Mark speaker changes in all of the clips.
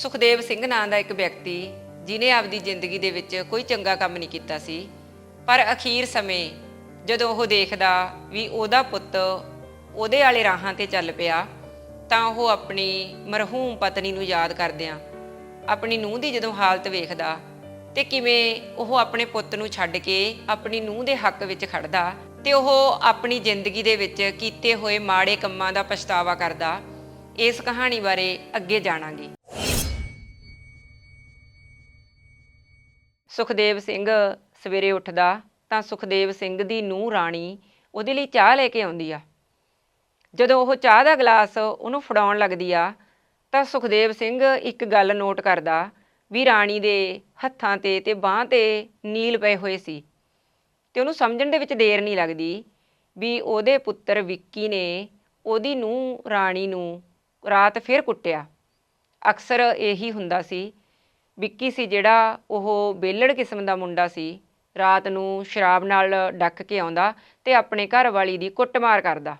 Speaker 1: ਸੁਖਦੇਵ ਸਿੰਘ ਨਾਂ ਦਾ ਇੱਕ ਵਿਅਕਤੀ ਜਿਨੇ ਆਪਦੀ ਜ਼ਿੰਦਗੀ ਦੇ ਵਿੱਚ ਕੋਈ ਚੰਗਾ ਕੰਮ ਨਹੀਂ ਕੀਤਾ ਸੀ। ਪਰ ਅਖੀਰ ਸਮੇਂ ਜਦੋਂ ਉਹ ਦੇਖਦਾ ਵੀ ਉਹਦਾ ਪੁੱਤ ਉਹਦੇ ਵਾਲੇ ਰਾਹਾਂ ਤੇ ਚੱਲ ਪਿਆ, ਤਾਂ ਉਹ ਆਪਣੀ ਮਰਹੂਮ ਪਤਨੀ ਨੂੰ ਯਾਦ ਕਰਦਿਆਂ ਆਪਣੀ ਨੂੰਹ ਦੀ ਜਦੋਂ ਹਾਲਤ ਵੇਖਦਾ ਤੇ ਕਿਵੇਂ ਉਹ ਆਪਣੇ ਪੁੱਤ ਨੂੰ ਛੱਡ ਕੇ ਆਪਣੀ ਨੂੰਹ ਦੇ ਹੱਕ ਵਿੱਚ ਖੜਦਾ ਤੇ ਉਹ ਆਪਣੀ ਜ਼ਿੰਦਗੀ ਦੇ ਵਿੱਚ ਕੀਤੇ ਹੋਏ ਮਾੜੇ ਕੰਮਾਂ ਦਾ ਪਛਤਾਵਾ ਕਰਦਾ, ਇਸ ਕਹਾਣੀ ਬਾਰੇ ਅੱਗੇ ਜਾਣਾਂਗੇ। ਸੁਖਦੇਵ ਸਿੰਘ ਸਵੇਰੇ ਉੱਠਦਾ ਤਾਂ ਸੁਖਦੇਵ ਸਿੰਘ ਦੀ ਨੂੰਹ ਰਾਣੀ ਉਹਦੇ ਲਈ ਚਾਹ ਲੈ ਕੇ ਆਉਂਦੀ ਆ। ਜਦੋਂ ਉਹ ਚਾਹ ਦਾ ਗਲਾਸ ਉਹਨੂੰ ਫੜਾਉਣ ਲੱਗਦੀ ਆ ਤਾਂ ਸੁਖਦੇਵ ਸਿੰਘ ਇੱਕ ਗੱਲ ਨੋਟ ਕਰਦਾ ਵੀ ਰਾਣੀ ਦੇ ਹੱਥਾਂ ਤੇ ਤੇ ਬਾਹਾਂ ਤੇ ਨੀਲ ਪਏ ਹੋਏ ਸੀ ਤੇ ਉਹਨੂੰ ਸਮਝਣ ਦੇ ਵਿੱਚ ਦੇਰ ਨਹੀਂ ਲੱਗਦੀ ਵੀ ਉਹਦੇ ਪੁੱਤਰ ਵਿੱਕੀ ਨੇ ਉਹਦੀ ਨੂੰਹ ਰਾਣੀ ਨੂੰ ਰਾਤ ਫਿਰ ਕੁੱਟਿਆ। ਅਕਸਰ ਇਹੀ ਹੁੰਦਾ ਸੀ ਵਿੱਕੀ ਸੀ ਜਿਹੜਾ ਉਹ ਬੇਲੜ ਕਿਸਮ ਦਾ ਮੁੰਡਾ ਸੀ, ਰਾਤ ਨੂੰ ਸ਼ਰਾਬ ਨਾਲ ਡੱਕ ਕੇ ਆਉਂਦਾ ਤੇ ਆਪਣੇ ਘਰ ਵਾਲੀ ਦੀ ਕੁੱਟਮਾਰ ਕਰਦਾ।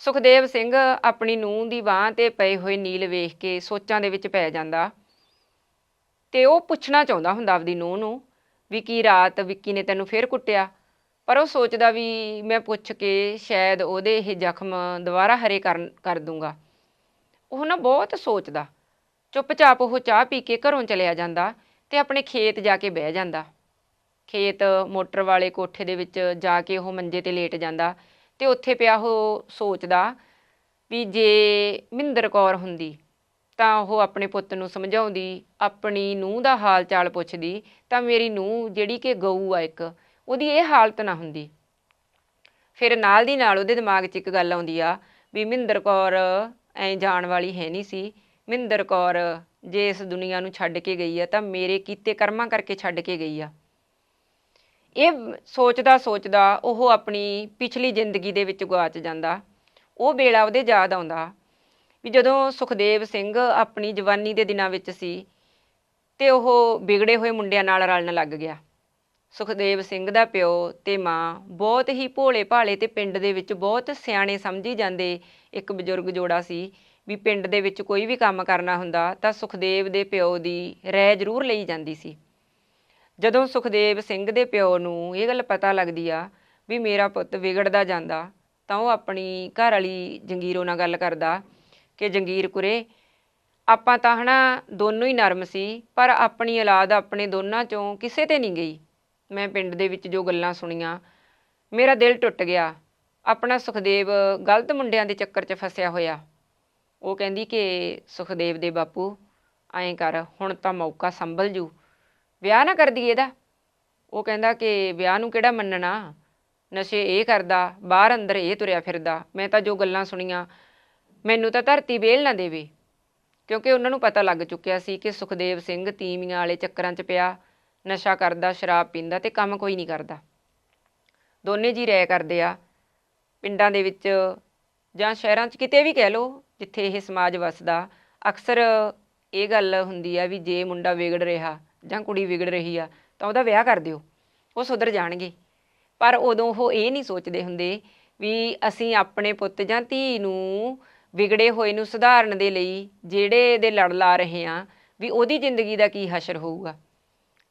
Speaker 1: ਸੁਖਦੇਵ ਸਿੰਘ ਆਪਣੀ ਨੂੰਹ ਦੀ ਬਾਹ ਤੇ ਪਏ ਹੋਏ ਨੀਲ ਵੇਖ ਕੇ ਸੋਚਾਂ ਦੇ ਵਿੱਚ ਪੈ ਜਾਂਦਾ ਤੇ ਉਹ ਪੁੱਛਣਾ ਚਾਹੁੰਦਾ ਹੁੰਦਾ ਆਪਦੀ ਨੂੰਹ ਨੂੰ ਵੀ ਕੀ ਰਾਤ ਵਿੱਕੀ ਨੇ ਤੈਨੂੰ ਫੇਰ ਕੁੱਟਿਆ? ਪਰ ਉਹ ਸੋਚਦਾ ਵੀ ਮੈਂ ਪੁੱਛ ਕੇ ਸ਼ਾਇਦ ਉਹਦੇ ਇਹ ਜ਼ਖਮ ਦੁਬਾਰਾ ਹਰੇ ਕਰ ਕਰ ਦੂੰਗਾ। ਉਹ ਨਾ ਬਹੁਤ ਸੋਚਦਾ। ਚੁੱਪਚਾਪ ਉਹ ਚਾਹ ਪੀ ਕੇ ਘਰੋਂ ਚਲਿਆ ਜਾਂਦਾ ਤੇ ਆਪਣੇ ਖੇਤ ਜਾ ਕੇ ਬਹਿ ਜਾਂਦਾ। ਖੇਤ ਮੋਟਰ ਵਾਲੇ ਕੋਠੇ ਦੇ ਵਿੱਚ ਜਾ ਕੇ ਉਹ ਮੰਜੇ ਤੇ ਲੇਟ ਜਾਂਦਾ ਤੇ ਉੱਥੇ ਪਿਆ ਉਹ ਸੋਚਦਾ ਵੀ ਜੇ ਮਹਿੰਦਰ ਕੌਰ ਹੁੰਦੀ ਤਾਂ ਉਹ ਆਪਣੇ ਪੁੱਤ ਨੂੰ ਸਮਝਾਉਂਦੀ, ਆਪਣੀ ਨੂੰਹ ਦਾ ਹਾਲ ਚਾਲ ਪੁੱਛਦੀ ਤਾਂ ਮੇਰੀ ਨੂੰਹ ਜਿਹੜੀ ਕਿ ਗਊ ਆ ਇੱਕ, ਉਹਦੀ ਇਹ ਹਾਲਤ ਨਾ ਹੁੰਦੀ। ਫਿਰ ਨਾਲ ਦੀ ਨਾਲ ਉਹਦੇ ਦਿਮਾਗ 'ਚ ਇੱਕ ਗੱਲ ਆਉਂਦੀ ਆ ਵੀ ਮਹਿੰਦਰ ਕੌਰ ਐਂ ਜਾਣ ਵਾਲੀ ਹੈ ਨਹੀਂ ਸੀ। ਮਿੰਦਰ ਕੌਰ, ਜੇ ਇਸ ਦੁਨੀਆ ਨੂੰ ਛੱਡ ਕੇ ਗਈ ਆ, ਤਾਂ ਮੇਰੇ ਕੀਤੇ ਕਰਮਾਂ ਕਰਕੇ ਛੱਡ ਕੇ ਗਈ ਆ। ਇਹ ਸੋਚਦਾ ਸੋਚਦਾ ਉਹ ਆਪਣੀ ਪਿਛਲੀ ਜ਼ਿੰਦਗੀ ਦੇ ਵਿੱਚ ਗਵਾਚ ਜਾਂਦਾ। ਉਹ ਵੇਲਾ ਉਹਦੇ ਯਾਦ ਆਉਂਦਾ ਵੀ ਜਦੋਂ ਸੁਖਦੇਵ ਸਿੰਘ ਆਪਣੀ ਜਵਾਨੀ ਦੇ ਦਿਨਾਂ ਵਿੱਚ ਸੀ ਤੇ ਉਹ ਵਿਗੜੇ ਹੋਏ ਮੁੰਡਿਆਂ ਨਾਲ ਰਲਣ ਲੱਗ ਗਿਆ। ਸੁਖਦੇਵ ਸਿੰਘ ਦਾ ਪਿਓ ਤੇ ਮਾਂ ਬਹੁਤ ਹੀ ਭੋਲੇ ਭਾਲੇ ਤੇ ਪਿੰਡ ਦੇ ਵਿੱਚ ਬਹੁਤ ਸਿਆਣੇ ਸਮਝੀ ਜਾਂਦੇ ਇੱਕ ਬਜ਼ੁਰਗ ਜੋੜਾ ਸੀ। ਵੀ ਪਿੰਡ ਦੇ ਵਿੱਚ ਕੋਈ ਵੀ ਕੰਮ ਕਰਨਾ ਹੁੰਦਾ ਤਾਂ ਸੁਖਦੇਵ ਦੇ ਪਿਓ ਦੀ ਰਹਿ ਜ਼ਰੂਰ ਲਈ ਜਾਂਦੀ ਸੀ। ਜਦੋਂ ਸੁਖਦੇਵ ਸਿੰਘ ਦੇ ਪਿਓ ਨੂੰ ਇਹ ਗੱਲ ਪਤਾ ਲੱਗਦੀ ਆ ਵੀ ਮੇਰਾ ਪੁੱਤ ਵਿਗੜਦਾ ਜਾਂਦਾ ਤਾਂ ਉਹ ਆਪਣੀ ਘਰ ਵਾਲੀ ਜੰਗੀਰੋ ਨਾਲ ਗੱਲ ਕਰਦਾ ਕਿ ਜੰਗੀਰ ਕੁਰੇ, ਆਪਾਂ ਤਾਂ ਹਨਾ ਦੋਨੋਂ ਹੀ ਨਰਮ ਸੀ, ਪਰ ਆਪਣੀ ਔਲਾਦ ਆਪਣੇ ਦੋਨਾਂ ਚੋਂ ਕਿਸੇ ਤੇ ਨਹੀਂ ਗਈ। ਮੈਂ ਪਿੰਡ ਦੇ ਵਿੱਚ ਜੋ ਗੱਲਾਂ ਸੁਣੀਆਂ, ਮੇਰਾ ਦਿਲ ਟੁੱਟ ਗਿਆ। ਆਪਣਾ ਸੁਖਦੇਵ ਗਲਤ ਮੁੰਡਿਆਂ ਦੇ ਚੱਕਰ 'ਚ ਫਸਿਆ ਹੋਇਆ। ਉਹ ਕਹਿੰਦੀ ਕਿ ਸੁਖਦੇਵ ਦੇ ਬਾਪੂ ਐਂ ਕਰ, ਹੁਣ ਤਾਂ ਮੌਕਾ ਸੰਭਲ ਜੂ। ਵਿਆਹ ਨਾ ਕਰਦੀ ਇਹਦਾ। ਉਹ ਕਹਿੰਦਾ ਕਿ ਵਿਆਹ ਨੂੰ ਕਿਹੜਾ ਮੰਨਣਾ? ਨਸ਼ੇ ਇਹ ਕਰਦਾ, ਬਾਹਰ ਅੰਦਰ ਇਹ ਤੁਰਿਆ ਫਿਰਦਾ। ਮੈਂ ਤਾਂ ਜੋ ਗੱਲਾਂ ਸੁਣੀਆਂ, ਮੈਨੂੰ ਤਾਂ ਧਰਤੀ ਵੇਲ ਨਾ ਦੇਵੇ। ਕਿਉਂਕਿ ਉਹਨਾਂ ਨੂੰ ਪਤਾ ਲੱਗ ਚੁੱਕਿਆ ਸੀ ਕਿ ਸੁਖਦੇਵ ਸਿੰਘ ਤੀਵੀਆਂ ਵਾਲੇ ਚੱਕਰਾਂ 'ਚ ਪਿਆ, ਨਸ਼ਾ ਕਰਦਾ, ਸ਼ਰਾਬ ਪੀਂਦਾ ਤੇ ਕੰਮ ਕੋਈ ਨਹੀਂ ਕਰਦਾ। ਦੋਨੇ ਜੀ ਰਹਿ ਕਰਦੇ ਆ। ਪਿੰਡਾਂ ਦੇ ਵਿੱਚ ਜਾਂ ਸ਼ਹਿਰਾਂ 'ਚ ਕਿਤੇ ਵੀ ਕਹਿ ਲਓ, ਜਿੱਥੇ ਇਹ ਸਮਾਜ ਵੱਸਦਾ, ਅਕਸਰ ਇਹ ਗੱਲ ਹੁੰਦੀ ਆ ਵੀ ਜੇ ਮੁੰਡਾ ਵਿਗੜ ਰਿਹਾ ਜਾਂ ਕੁੜੀ ਵਿਗੜ ਰਹੀ ਆ, ਤਾਂ ਉਹਦਾ ਵਿਆਹ ਕਰ ਦਿਓ, ਉਹ ਸੁਧਰ ਜਾਣਗੇ। ਪਰ ਉਦੋਂ ਉਹ ਇਹ ਨਹੀਂ ਸੋਚਦੇ ਹੁੰਦੇ ਵੀ ਅਸੀਂ ਆਪਣੇ ਪੁੱਤ ਜਾਂ ਧੀ ਨੂੰ ਵਿਗੜੇ ਹੋਏ ਨੂੰ ਸੁਧਾਰਨ ਦੇ ਲਈ ਜਿਹੜੇ ਦੇ ਲੜ ਲਾ ਰਹੇ ਆ, ਵੀ ਉਹਦੀ ਜ਼ਿੰਦਗੀ ਦਾ ਕੀ ਹਸ਼ਰ ਹੋਊਗਾ।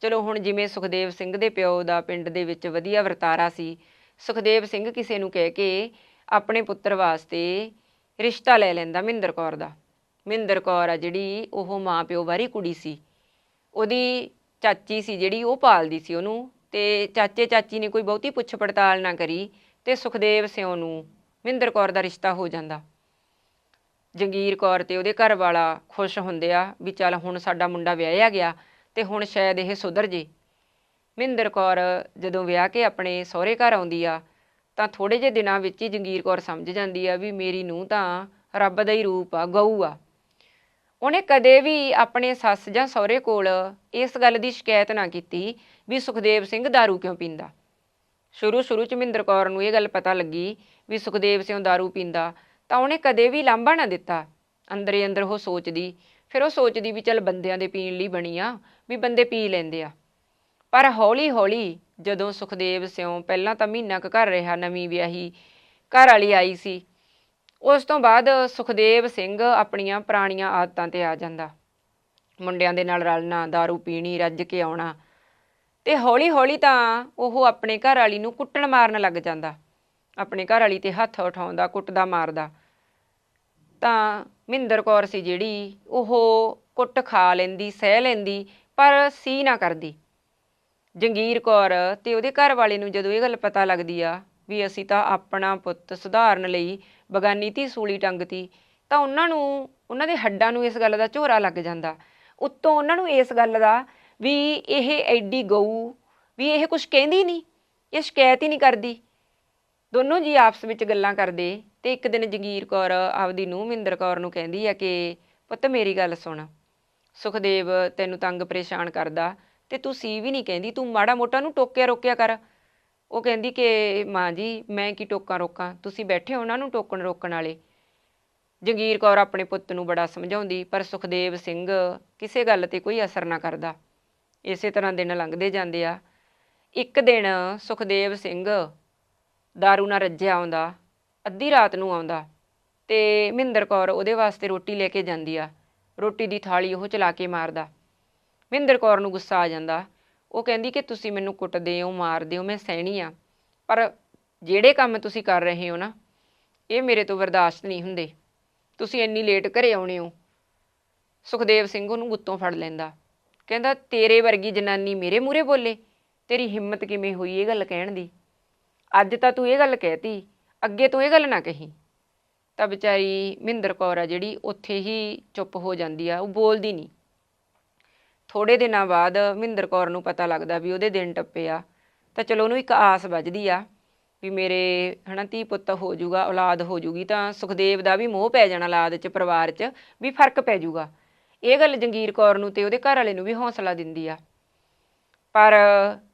Speaker 1: ਚਲੋ ਹੁਣ ਜਿਵੇਂ ਸੁਖਦੇਵ ਸਿੰਘ ਦੇ ਪਿਓ ਦਾ ਪਿੰਡ ਦੇ ਵਿੱਚ ਵਧੀਆ ਵਰਤਾਰਾ ਸੀ, ਸੁਖਦੇਵ ਸਿੰਘ ਕਿਸੇ ਨੂੰ ਕਹਿ ਕੇ ਆਪਣੇ ਪੁੱਤਰ ਵਾਸਤੇ ਰਿਸ਼ਤਾ ਲੈ ਲੈਂਦਾ ਮਹਿੰਦਰ ਕੌਰ ਦਾ। ਮਹਿੰਦਰ ਕੌਰ ਆ ਜਿਹੜੀ ਉਹ ਮਾਂ ਪਿਓ ਵਾਰੀ ਕੁੜੀ ਸੀ। ਉਹਦੀ ਚਾਚੀ ਸੀ ਜਿਹੜੀ, ਉਹ ਪਾਲਦੀ ਸੀ ਉਹਨੂੰ ਤੇ ਚਾਚੇ ਚਾਚੀ ਨੇ ਕੋਈ ਬਹੁਤੀ ਪੁੱਛ ਪੜਤਾਲ ਨਾ ਕਰੀ ਤੇ ਸੁਖਦੇਵ ਸਿਉ ਨੂੰ ਮਹਿੰਦਰ ਕੌਰ ਦਾ ਰਿਸ਼ਤਾ ਹੋ ਜਾਂਦਾ। ਜੰਗੀਰ ਕੌਰ ਤੇ ਉਹਦੇ ਘਰ ਵਾਲਾ ਖੁਸ਼ ਹੁੰਦੇ ਆ ਵੀ ਚੱਲ ਹੁਣ ਸਾਡਾ ਮੁੰਡਾ ਵਿਆਹਿਆ ਗਿਆ ਤੇ ਹੁਣ ਸ਼ਾਇਦ ਇਹ ਸੁਧਰ ਜੇ। ਮਹਿੰਦਰ ਕੌਰ ਜਦੋਂ ਵਿਆਹ ਕੇ ਆਪਣੇ ਸਹੁਰੇ ਘਰ ਆਉਂਦੀ ਆ ਤਾਂ ਥੋੜੇ ਜਿਹੇ ਦਿਨਾਂ ਵਿੱਚ ਹੀ ਜੰਗੀਰ ਕੌਰ ਸਮਝ ਜਾਂਦੀ ਆ ਵੀ ਮੇਰੀ ਨੂੰਹ ਤਾਂ ਰੱਬ ਦਾ ਹੀ ਰੂਪ ਆ ਗਊ ਆ ਉਹਨੇ ਕਦੇ ਵੀ ਆਪਣੇ ਸੱਸ ਜਾਂ ਸਹੁਰੇ ਕੋਲ ਇਸ ਗੱਲ ਦੀ ਸ਼ਿਕਾਇਤ ਨਾ ਕੀਤੀ ਵੀ ਸੁਖਦੇਵ ਸਿੰਘ दारू ਕਿਉਂ ਪੀਂਦਾ ਸ਼ੁਰੂ ਸ਼ੁਰੂ ਚ ਮਹਿੰਦਰ ਕੌਰ ਨੂੰ ਇਹ ਗੱਲ ਪਤਾ ਲੱਗੀ ਵੀ ਸੁਖਦੇਵ ਸਿੰਘ दारू ਪੀਂਦਾ ਤਾਂ ਉਹਨੇ ਕਦੇ ਵੀ ਲਾਂਭਾ ਨਾ ਦਿੱਤਾ ਅੰਦਰੇ ਅੰਦਰ ਉਹ ਸੋਚਦੀ ਫਿਰ ਉਹ ਸੋਚਦੀ ਵੀ ਚੱਲ ਬੰਦਿਆਂ ਦੇ ਪੀਣ ਲਈ ਬਣੀ ਆ ਵੀ ਬੰਦੇ ਪੀ ਲੈਂਦੇ ਆ ਪਰ ਹੌਲੀ ਹੌਲੀ ਜਦੋਂ ਸੁਖਦੇਵ ਸਿਉ ਪਹਿਲਾਂ ਤਾਂ ਮਹੀਨਾ ਕੁ ਘਰ ਰਿਹਾ ਨਵੀਂ ਵਿਆਹੀ, ਘਰ ਵਾਲੀ ਆਈ ਸੀ। ਉਸ ਤੋਂ ਬਾਅਦ ਸੁਖਦੇਵ ਸਿੰਘ ਆਪਣੀਆਂ ਪੁਰਾਣੀਆਂ ਆਦਤਾਂ ਤੇ ਆ ਜਾਂਦਾ। ਮੁੰਡਿਆਂ ਦੇ ਨਾਲ ਰਲਣਾ दारू ਪੀਣੀ, ਰੱਜ ਕੇ ਆਉਣਾ ਤੇ ਹੌਲੀ ਹੌਲੀ ਤਾਂ ਉਹ ਆਪਣੇ ਘਰ ਵਾਲੀ ਨੂੰ ਕੁੱਟਣ ਮਾਰਨ ਲੱਗ ਜਾਂਦਾ। ਆਪਣੇ ਘਰ ਵਾਲੀ ਤੇ ਹੱਥ ਉਠਾਉਂਦਾ, ਕੁੱਟਦਾ, ਮਾਰਦਾ। ਤਾਂ ਮਹਿੰਦਰ ਕੌਰ ਸੀ ਜਿਹੜੀ ਉਹ ਕੁੱਟ ਖਾ ਲੈਂਦੀ, ਸਹਿ ਲੈਂਦੀ, ਪਰ ਸੀ ਨਾ ਕਰਦੀ। ਜੰਗੀਰ ਕੌਰ ਤੇ ਉਹਦੇ ਘਰ ਵਾਲੇ ਨੂੰ ਜਦੋਂ ਇਹ ਗੱਲ ਪਤਾ ਲੱਗਦੀ ਆ ਵੀ ਅਸੀਂ ਤਾਂ ਆਪਣਾ ਪੁੱਤ ਸੁਧਾਰਨ ਲਈ ਬਗਾਨੀ ਧੀ ਸੂਲੀ ਟੰਗਤੀ, ਤਾਂ ਉਹਨਾਂ ਨੂੰ, ਉਹਨਾਂ ਦੇ ਹੱਡਾਂ ਨੂੰ ਇਸ ਗੱਲ ਦਾ ਝੋਰਾ ਲੱਗ ਜਾਂਦਾ। ਉੱਤੋਂ ਉਹਨਾਂ ਨੂੰ ਇਸ ਗੱਲ ਦਾ ਵੀ ਇਹ ਐਡੀ ਗਊ ਵੀ ਇਹ ਕੁਝ ਕਹਿੰਦੀ ਨਹੀਂ, ਇਹ ਸ਼ਿਕਾਇਤ ਹੀ ਨਹੀਂ ਕਰਦੀ। ਦੋਨੋਂ ਜੀ ਆਪਸ ਵਿੱਚ ਗੱਲਾਂ ਕਰਦੇ ਤੇ ਇੱਕ ਦਿਨ ਜਗੀਰ ਕੌਰ ਆਪਦੀ ਨੂੰਹ ਮਿੰਦਰ ਕੌਰ ਨੂੰ ਕਹਿੰਦੀ ਆ ਕਿ, ਪੁੱਤ ਮੇਰੀ ਗੱਲ ਸੁਣ। ਸੁਖਦੇਵ ਤੈਨੂੰ ਤੰਗ ਪਰੇਸ਼ਾਨ ਕਰਦਾ ਤੇ ਤੂੰ ਸੀ ਵੀ ਨਹੀਂ ਕਹਿੰਦੀ, ਤੂੰ ਮਾੜਾ ਮੋਟਾ ਨੂੰ ਟੋਕਿਆ ਰੋਕਿਆ ਕਰ। ਉਹ ਕਹਿੰਦੀ ਕਿ ਮਾਂ ਜੀ, ਮੈਂ ਕੀ ਟੋਕਾਂ ਰੋਕਾਂ? ਤੁਸੀਂ ਬੈਠੇ ਹੋ ਉਹਨਾਂ ਨੂੰ ਟੋਕਣ ਰੋਕਣ ਵਾਲੇ। ਜੰਗੀਰ ਕੌਰ ਆਪਣੇ ਪੁੱਤ ਨੂੰ ਬੜਾ ਸਮਝਾਉਂਦੀ, ਪਰ ਸੁਖਦੇਵ ਸਿੰਘ ਕਿਸੇ ਗੱਲ ਤੇ ਕੋਈ ਅਸਰ ਨਾ ਕਰਦਾ। ਇਸੇ ਤਰ੍ਹਾਂ ਦਿਨ ਲੰਘਦੇ ਜਾਂਦੇ ਆ। ਇੱਕ ਦਿਨ ਸੁਖਦੇਵ ਸਿੰਘ ਦਾਰੂ ਨਾਲ ਰੱਜਿਆ ਆਉਂਦਾ, ਅੱਧੀ ਰਾਤ ਨੂੰ ਆਉਂਦਾ ਤੇ ਮਹਿੰਦਰ ਕੌਰ ਉਹਦੇ ਵਾਸਤੇ ਰੋਟੀ ਲੈ ਕੇ ਜਾਂਦੀ ਆ। ਰੋਟੀ ਦੀ ਥਾਲੀ ਉਹ ਚਲਾ ਕੇ ਮਾਰਦਾ। ਮਹਿੰਦਰ ਕੌਰ ਨੂੰ ਗੁੱਸਾ ਆ ਜਾਂਦਾ। ਉਹ ਕਹਿੰਦੀ ਕਿ ਤੁਸੀਂ ਮੈਨੂੰ ਕੁੱਟਦੇ ਹੋ, ਮਾਰਦੇ ਹੋ, ਮੈਂ ਸਹਿਣੀ ਆ। ਪਰ ਜਿਹੜੇ ਕੰਮ ਤੁਸੀਂ ਕਰ ਰਹੇ ਹੋ ਨਾ, ਇਹ ਮੇਰੇ ਤੋਂ ਬਰਦਾਸ਼ਤ ਨਹੀਂ ਹੁੰਦੇ। ਤੁਸੀਂ ਇੰਨੀ ਲੇਟ ਘਰੇ ਆਉਣੇ ਹੋ। ਸੁਖਦੇਵ ਸਿੰਘ ਉਹਨੂੰ ਗੁੱਤੋਂ ਫੜ ਲੈਂਦਾ। ਕਹਿੰਦਾ, ਤੇਰੇ ਵਰਗੀ ਜਨਾਨੀ ਮੇਰੇ ਮੂਹਰੇ ਬੋਲੇ? ਤੇਰੀ ਹਿੰਮਤ ਕਿਵੇਂ ਹੋਈ ਇਹ ਗੱਲ ਕਹਿਣ ਦੀ? ਅੱਜ ਤਾਂ ਤੂੰ ਇਹ ਗੱਲ ਕਹਿਤੀ, ਅੱਗੇ ਤੋਂ ਇਹ ਗੱਲ ਨਾ ਕਹੀ। ਤਾਂ ਵਿਚਾਰੀ ਮਹਿੰਦਰ ਕੌਰ ਆ ਜਿਹੜੀ ਉੱਥੇ ਹੀ ਚੁੱਪ ਹੋ ਜਾਂਦੀ ਆ, ਉਹ ਬੋਲਦੀ ਨਹੀਂ। ਥੋੜੇ ਦਿਨਾਂ ਬਾਅਦ ਮਹਿੰਦਰ ਕੌਰ ਨੂੰ ਪਤਾ ਲੱਗਦਾ ਵੀ ਉਹਦੇ ਦਿਨ ਟੱਪੇ ਆ, ਤਾਂ ਚਲੋ ਉਹਨੂੰ ਇੱਕ ਆਸ ਵੱਜਦੀ ਆ ਵੀ ਮੇਰੇ ਹਨਾ ਧੀ ਪੁੱਤ ਹੋ ਜਾਊਗਾ, ਔਲਾਦ ਹੋ ਜਾਊਗੀ, ਤਾਂ ਸੁਖਦੇਵ ਦਾ ਵੀ ਮੋਹ ਪੈ ਜਾਣਾ ਔਲਾਦ 'ਚ, ਪਰਿਵਾਰ 'ਚ ਵੀ ਫ਼ਰਕ ਪੈ ਜਾਊਗਾ। ਇਹ ਗੱਲ ਜੰਗੀਰ ਕੌਰ ਨੂੰ ਤੇ ਉਹਦੇ ਘਰ ਵਾਲੇ ਨੂੰ ਵੀ ਹੌਸਲਾ ਦਿੰਦੀ ਆ। ਪਰ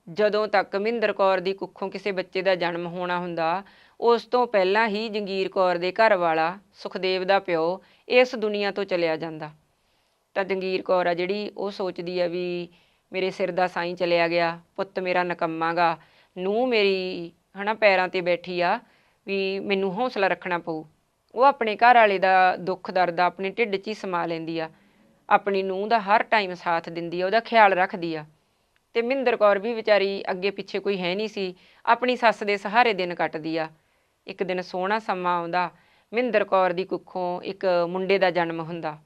Speaker 1: ਜਦੋਂ ਤੱਕ ਮਹਿੰਦਰ ਕੌਰ ਦੀ ਕੁੱਖੋਂ ਕਿਸੇ ਬੱਚੇ ਦਾ ਜਨਮ ਹੋਣਾ ਹੁੰਦਾ, ਉਸ ਤੋਂ ਪਹਿਲਾਂ ਹੀ ਜੰਗੀਰ ਕੌਰ ਦੇ ਘਰ ਵਾਲਾ ਸੁਖਦੇਵ ਦਾ ਪਿਓ ਇਸ ਦੁਨੀਆ ਤੋਂ ਚਲਿਆ ਜਾਂਦਾ। ਤਾਂ ਜੰਗੀਰ ਕੌਰ ਆ ਜਿਹੜੀ ਉਹ ਸੋਚਦੀ ਆ ਵੀ ਮੇਰੇ ਸਿਰ ਦਾ ਸਾਈਂ ਚਲਿਆ ਗਿਆ, ਪੁੱਤ ਮੇਰਾ ਨਕੰਮਾਗਾ ਨੂੰ ਮੇਰੀ ਹਨਾ ਪੈਰਾਂ ਤੇ ਬੈਠੀ ਆ ਵੀ ਮੈਨੂੰ ਹੌਸਲਾ ਰੱਖਣਾ ਪਊ। ਉਹ ਆਪਣੇ ਘਰ ਵਾਲੇ ਦਾ ਦੁੱਖ, ਦਰਦ ਆਪਣੇ ਢਿੱਡ 'ਚ ਹੀ ਸਮਾ ਲੈਂਦੀ ਆ। ਆਪਣੀ ਨੂੰਹ ਦਾ ਹਰ ਟਾਈਮ ਸਾਥ ਦਿੰਦੀ ਆ, ਉਹਦਾ ਖਿਆਲ ਰੱਖਦੀ ਆ। ਤੇ ਮਹਿੰਦਰ ਕੌਰ ਵੀ ਵਿਚਾਰੀ ਅੱਗੇ ਪਿੱਛੇ ਕੋਈ ਹੈ ਨਹੀਂ ਸੀ, ਆਪਣੀ ਸੱਸ ਦੇ ਸਹਾਰੇ ਦਿਨ ਕੱਟਦੀ ਆ। ਇੱਕ ਦਿਨ ਸੋਹਣਾ ਸਮਾਂ ਆਉਂਦਾ ਮਹਿੰਦਰ ਕੌਰ ਦੀ ਕੁੱਖੋਂ ਇੱਕ ਮੁੰਡੇ ਦਾ ਜਨਮ ਹੁੰਦਾ।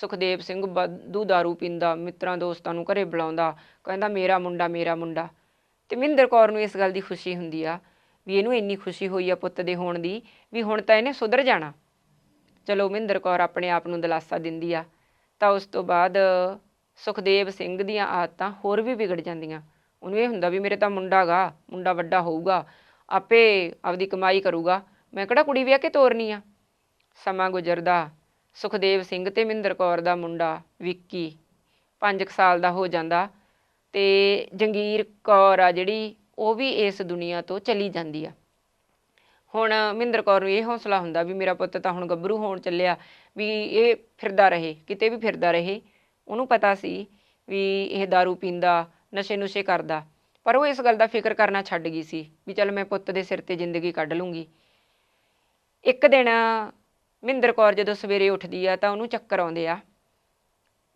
Speaker 1: ਸੁਖਦੇਵ ਸਿੰਘ ਵਾਧੂ ਦਾਰੂ ਪੀਂਦਾ, ਮਿੱਤਰਾਂ ਦੋਸਤਾਂ ਨੂੰ ਘਰੇ ਬੁਲਾਉਂਦਾ, ਕਹਿੰਦਾ, ਮੇਰਾ ਮੁੰਡਾ ਮੇਰਾ ਮੁੰਡਾ। ਤੇ ਮਹਿੰਦਰ ਕੌਰ ਨੂੰ ਇਸ ਗੱਲ ਦੀ ਖੁਸ਼ੀ ਹੁੰਦੀ ਆ ਵੀ ਇਹਨੂੰ ਇੰਨੀ ਖੁਸ਼ੀ ਹੋਈ ਆ ਪੁੱਤ ਦੇ ਹੋਣ ਦੀ ਵੀ ਹੁਣ ਤਾਂ ਇਹਨੇ ਸੁਧਰ ਜਾਣਾ। ਚਲੋ, ਮਹਿੰਦਰ ਕੌਰ ਆਪਣੇ ਆਪ ਨੂੰ ਦਿਲਾਸਾ ਦਿੰਦੀ ਆ, ਤਾਂ ਉਸ ਤੋਂ ਬਾਅਦ ਸੁਖਦੇਵ ਸਿੰਘ ਦੀਆਂ ਆਦਤਾਂ ਹੋਰ ਵੀ ਵਿਗੜ ਜਾਂਦੀਆਂ। ਉਹਨੂੰ ਇਹ ਹੁੰਦਾ ਵੀ ਮੇਰੇ ਤਾਂ ਮੁੰਡਾ ਗਾ, ਮੁੰਡਾ ਵੱਡਾ ਹੋਊਗਾ, ਆਪੇ ਆਪਦੀ ਕਮਾਈ ਕਰੂਗਾ। ਮੈਂ ਕਿਹੜਾ ਕੁੜੀ ਵਿਆਹ ਕੇ ਤੋਰਨੀ ਆ? ਸਮਾਂ ਗੁਜ਼ਰਦਾ ਸੁਖਦੇਵ ਸਿੰਘ ਤੇ ਮਹਿੰਦਰ ਕੌਰ ਦਾ ਮੁੰਡਾ ਵਿੱਕੀ 5 ਸਾਲ ਦਾ ਹੋ ਜਾਂਦਾ ਤੇ ਜੰਗੀਰ ਕੌਰ ਆ ਜਿਹੜੀ, ਉਹ ਵੀ ਇਸ ਦੁਨੀਆ ਤੋਂ ਚਲੀ ਜਾਂਦੀ ਆ। ਹੁਣ ਮਹਿੰਦਰ ਕੌਰ ਨੂੰ ਇਹ ਹੌਸਲਾ ਹੁੰਦਾ ਵੀ ਮੇਰਾ ਪੁੱਤ ਤਾਂ ਹੁਣ ਗੱਭਰੂ ਹੋਣ ਚੱਲਿਆ, ਵੀ ਇਹ ਫਿਰਦਾ ਰਹੇ, ਕਿਤੇ ਵੀ ਫਿਰਦਾ ਰਹੇ, ਉਹਨੂੰ ਪਤਾ ਸੀ ਵੀ ਇਹ दारू ਪੀਂਦਾ ਨਸ਼ੇ ਨੁਸ਼ੇ ਕਰਦਾ, ਪਰ ਉਹ ਇਸ ਗੱਲ ਦਾ ਫਿਕਰ ਕਰਨਾ ਛੱਡ ਗਈ ਸੀ ਵੀ ਚਲ ਮੈਂ ਪੁੱਤ ਦੇ ਸਿਰ ਤੇ ਜ਼ਿੰਦਗੀ ਕੱਢ ਲੂੰਗੀ। ਇੱਕ ਦਿਨ ਮਹਿੰਦਰ ਕੌਰ ਜਦੋਂ ਸਵੇਰੇ ਉੱਠਦੀ ਆ ਤਾਂ ਉਹਨੂੰ ਚੱਕਰ ਆਉਂਦੇ ਆ।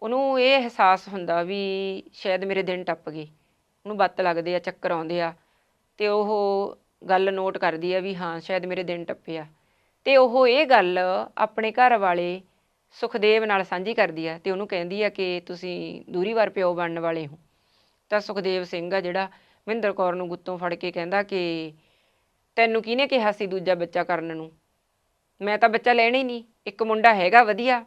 Speaker 1: ਉਹਨੂੰ ਇਹ ਅਹਿਸਾਸ ਹੁੰਦਾ ਵੀ ਸ਼ਾਇਦ ਮੇਰੇ ਦਿਨ ਟੱਪ ਗਏ। ਉਹਨੂੰ ਬੱਤ ਲੱਗਦੇ ਆ, ਚੱਕਰ ਆਉਂਦੇ ਆ ਤੇ ਉਹ ਗੱਲ ਨੋਟ ਕਰਦੀ ਆ ਵੀ ਹਾਂ, ਸ਼ਾਇਦ ਮੇਰੇ ਦਿਨ ਟੱਪੇ ਆ। ਤੇ ਉਹ ਇਹ ਗੱਲ ਆਪਣੇ ਘਰ ਵਾਲੇ ਸੁਖਦੇਵ ਨਾਲ ਸਾਂਝੀ ਕਰਦੀ ਆ ਤੇ ਉਹਨੂੰ ਕਹਿੰਦੀ ਆ ਕਿ ਤੁਸੀਂ ਦੂਰੀ ਵਾਰ ਪਿਓ ਬਣਨ ਵਾਲੇ ਹੋ। ਤਾਂ ਸੁਖਦੇਵ ਸਿੰਘ ਆ ਜਿਹੜਾ ਮਹਿੰਦਰ ਕੌਰ ਨੂੰ ਗੁੱਤੋਂ ਫੜ ਕੇ ਕਹਿੰਦਾ ਕਿ ਤੈਨੂੰ ਕਿਹਨੇ ਕਿਹਾ ਸੀ ਦੂਜਾ ਬੱਚਾ ਕਰਨ ਨੂੰ? ਮੈਂ ਤਾਂ ਬੱਚਾ ਲੈਣਾ ਹੀ ਨਹੀਂ, ਇੱਕ ਮੁੰਡਾ ਹੈਗਾ ਵਧੀਆ।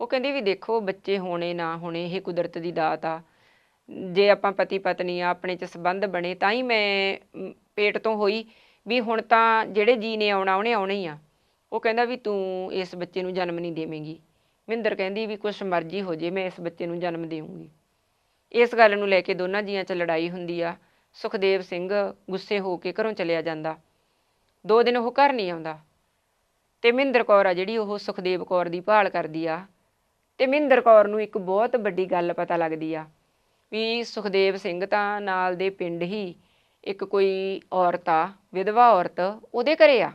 Speaker 1: ਉਹ ਕਹਿੰਦੀ ਵੀ ਦੇਖੋ, ਬੱਚੇ ਹੋਣੇ ਨਾ ਹੋਣੇ, ਇਹ ਕੁਦਰਤ ਦੀ ਦਾਤ ਆ। ਜੇ ਆਪਾਂ ਪਤੀ ਪਤਨੀ ਆ, ਆਪਣੇ ਚ ਸੰਬੰਧ ਬਣੇ, ਤਾਂ ਹੀ ਮੈਂ ਪੇਟ ਤੋਂ ਹੋਈ ਵੀ ਹੁਣ ਤਾਂ ਜਿਹੜੇ ਜੀ ਨੇ ਆਉਣਾ, ਉਹਨੇ ਆਉਣਾ ਹੀ ਆ। ਉਹ ਕਹਿੰਦਾ ਵੀ ਤੂੰ ਇਸ ਬੱਚੇ ਨੂੰ ਜਨਮ ਨਹੀਂ ਦੇਵੇਂਗੀ। ਮਹਿੰਦਰ ਕਹਿੰਦੀ ਵੀ ਕੁਛ ਮਰਜ਼ੀ ਹੋ ਜੇ, ਮੈਂ ਇਸ ਬੱਚੇ ਨੂੰ ਜਨਮ ਦੇਵਾਂਗੀ ਇਸ ਗੱਲ ਨੂੰ ਲੈ ਕੇ ਦੋਨਾਂ ਜੀਆਂ 'ਚ ਲੜਾਈ ਹੁੰਦੀ ਆ। ਸੁਖਦੇਵ ਸਿੰਘ ਗੁੱਸੇ ਹੋ ਕੇ ਘਰੋਂ ਚਲਿਆ ਜਾਂਦਾ। ਦੋ ਦਿਨ ਉਹ ਘਰ ਨਹੀਂ ਆਉਂਦਾ। ਤੇ ਮਹਿੰਦਰ ਕੌਰ ਆ ਜਿਹੜੀ ਉਹ ਸੁਖਦੇਵ ਕੌਰ ਦੀ ਭਾਲ ਕਰਦੀ ਆ। ਤੇ ਮਹਿੰਦਰ ਕੌਰ ਨੂੰ ਇੱਕ ਬਹੁਤ ਵੱਡੀ ਗੱਲ ਪਤਾ ਲੱਗਦੀ ਆ ਵੀ ਸੁਖਦੇਵ ਸਿੰਘ ਤਾਂ ਨਾਲ ਦੇ ਪਿੰਡ ਹੀ ਇੱਕ ਕੋਈ ਔਰਤ ਆ, ਵਿਧਵਾ ਔਰਤ ਉਹਦੇ ਘਰੇ ਆ।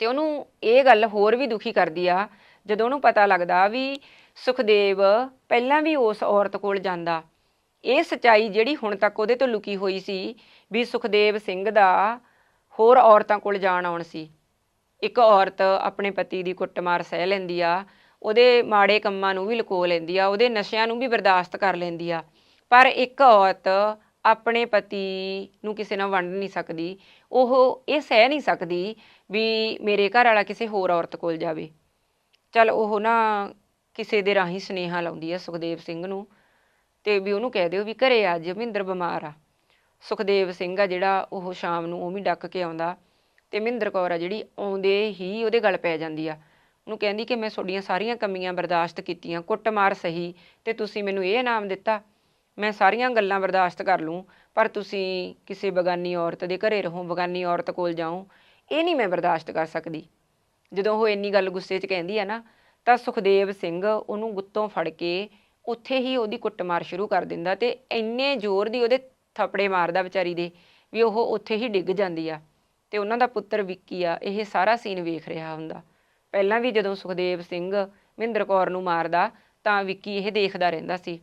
Speaker 1: ਤੇ ਉਹਨੂੰ ਇਹ ਗੱਲ ਹੋਰ ਵੀ ਦੁਖੀ ਕਰਦੀ ਆ, ਜਦੋਂ ਉਹਨੂੰ ਪਤਾ ਲੱਗਦਾ ਵੀ ਸੁਖਦੇਵ ਪਹਿਲਾਂ ਵੀ ਉਸ ਔਰਤ ਕੋਲ ਜਾਂਦਾ। ਇਹ ਸਚਾਈ ਜਿਹੜੀ ਹੁਣ ਤੱਕ ਉਹਦੇ ਤੋਂ ਲੁਕੀ ਹੋਈ ਸੀ ਵੀ ਸੁਖਦੇਵ ਸਿੰਘ ਦਾ ਹੋਰ ਔਰਤਾਂ ਕੋਲ ਜਾਣ ਆਉਣ ਸੀ। ਇੱਕ ਔਰਤ ਆਪਣੇ ਪਤੀ ਦੀ ਕੁੱਟਮਾਰ ਸਹਿ ਲੈਂਦੀ ਆ, ਉਹਦੇ ਮਾੜੇ ਕੰਮਾਂ ਨੂੰ ਵੀ ਲੁਕੋ ਲੈਂਦੀ ਆ, ਉਹਦੇ ਨਸ਼ਿਆਂ ਨੂੰ ਵੀ ਬਰਦਾਸ਼ਤ ਕਰ ਲੈਂਦੀ ਆ। ਪਰ ਇੱਕ ਔਰਤ ਆਪਣੇ ਪਤੀ ਨੂੰ ਕਿਸੇ ਨਾਲ ਵੰਡ ਨਹੀਂ ਸਕਦੀ, ਉਹ ਇਹ ਸਹਿ ਨਹੀਂ ਸਕਦੀ ਵੀ ਮੇਰੇ ਘਰ ਵਾਲਾ ਕਿਸੇ ਹੋਰ ਔਰਤ ਕੋਲ ਜਾਵੇ। ਚਲ ਉਹ ਨਾ ਕਿਸੇ ਦੇ ਰਾਹੀਂ ਸੁਨੇਹਾ ਲਾਉਂਦੀ ਆ ਸੁਖਦੇਵ ਸਿੰਘ ਨੂੰ ਤੇ ਵੀ ਉਹਨੂੰ ਕਹਿ ਦਿਓ ਵੀ ਘਰੇ ਆ, ਜਮਿੰਦਰ ਬਿਮਾਰ ਆ। ਸੁਖਦੇਵ ਸਿੰਘ ਆ ਜਿਹੜਾ ਉਹ ਸ਼ਾਮ ਨੂੰ ਉਹ ਵੀ ਡੱਕ ਕੇ ਆਉਂਦਾ। ਤੇ ਮਹਿੰਦਰ ਕੌਰ ਆ ਜਿਹੜੀ ਆਉਂਦੇ ਹੀ ਉਹਦੇ ਗੱਲ ਪੈ ਜਾਂਦੀ ਆ। ਉਹਨੂੰ ਕਹਿੰਦੀ ਕਿ ਮੈਂ ਤੁਹਾਡੀਆਂ ਸਾਰੀਆਂ ਕਮੀਆਂ ਬਰਦਾਸ਼ਤ ਕੀਤੀਆਂ, ਕੁੱਟਮਾਰ ਸਹੀ ਤੇ ਤੁਸੀਂ ਮੈਨੂੰ ਇਹ ਇਨਾਮ ਦਿੱਤਾ, ਮੈਂ ਸਾਰੀਆਂ ਗੱਲਾਂ ਬਰਦਾਸ਼ਤ ਕਰ ਲੂੰ, ਪਰ ਤੁਸੀਂ ਕਿਸੇ ਬਗਾਨੀ ਔਰਤ ਦੇ ਘਰੇ ਰਹੋ, ਬਗਾਨੀ ਔਰਤ ਕੋਲ ਜਾਓ, ਇਹ ਨਹੀਂ ਮੈਂ ਬਰਦਾਸ਼ਤ ਕਰ ਸਕਦੀ। ਜਦੋਂ ਉਹ ਇੰਨੀ ਗੱਲ ਗੁੱਸੇ 'ਚ ਕਹਿੰਦੀ ਆ ਨਾ, ਤਾਂ ਸੁਖਦੇਵ ਸਿੰਘ ਉਹਨੂੰ ਗੁੱਤੋਂ ਫੜ ਕੇ ਉੱਥੇ ਹੀ ਉਹਦੀ ਕੁੱਟਮਾਰ ਸ਼ੁਰੂ ਕਰ ਦਿੰਦਾ ਤੇ ਇੰਨੇ ਜ਼ੋਰ ਦੀ ਉਹਦੇ ਥੱਪੜੇ ਮਾਰਦਾ ਵਿਚਾਰੀ ਦੇ ਵੀ ਉਹ ਉੱਥੇ ਹੀ ਡਿੱਗ ਜਾਂਦੀ ਆ। ਤੇ ਉਹਨਾਂ ਦਾ ਪੁੱਤਰ ਵਿੱਕੀ ਆ, ਇਹ ਸਾਰਾ ਸੀਨ ਵੇਖ ਰਿਹਾ ਹੁੰਦਾ। ਪਹਿਲਾਂ ਵੀ ਜਦੋਂ ਸੁਖਦੇਵ ਸਿੰਘ ਮਹਿੰਦਰ ਕੌਰ ਨੂੰ ਮਾਰਦਾ, ਤਾਂ ਵਿੱਕੀ ਇਹ ਦੇਖਦਾ ਰਹਿੰਦਾ ਸੀ।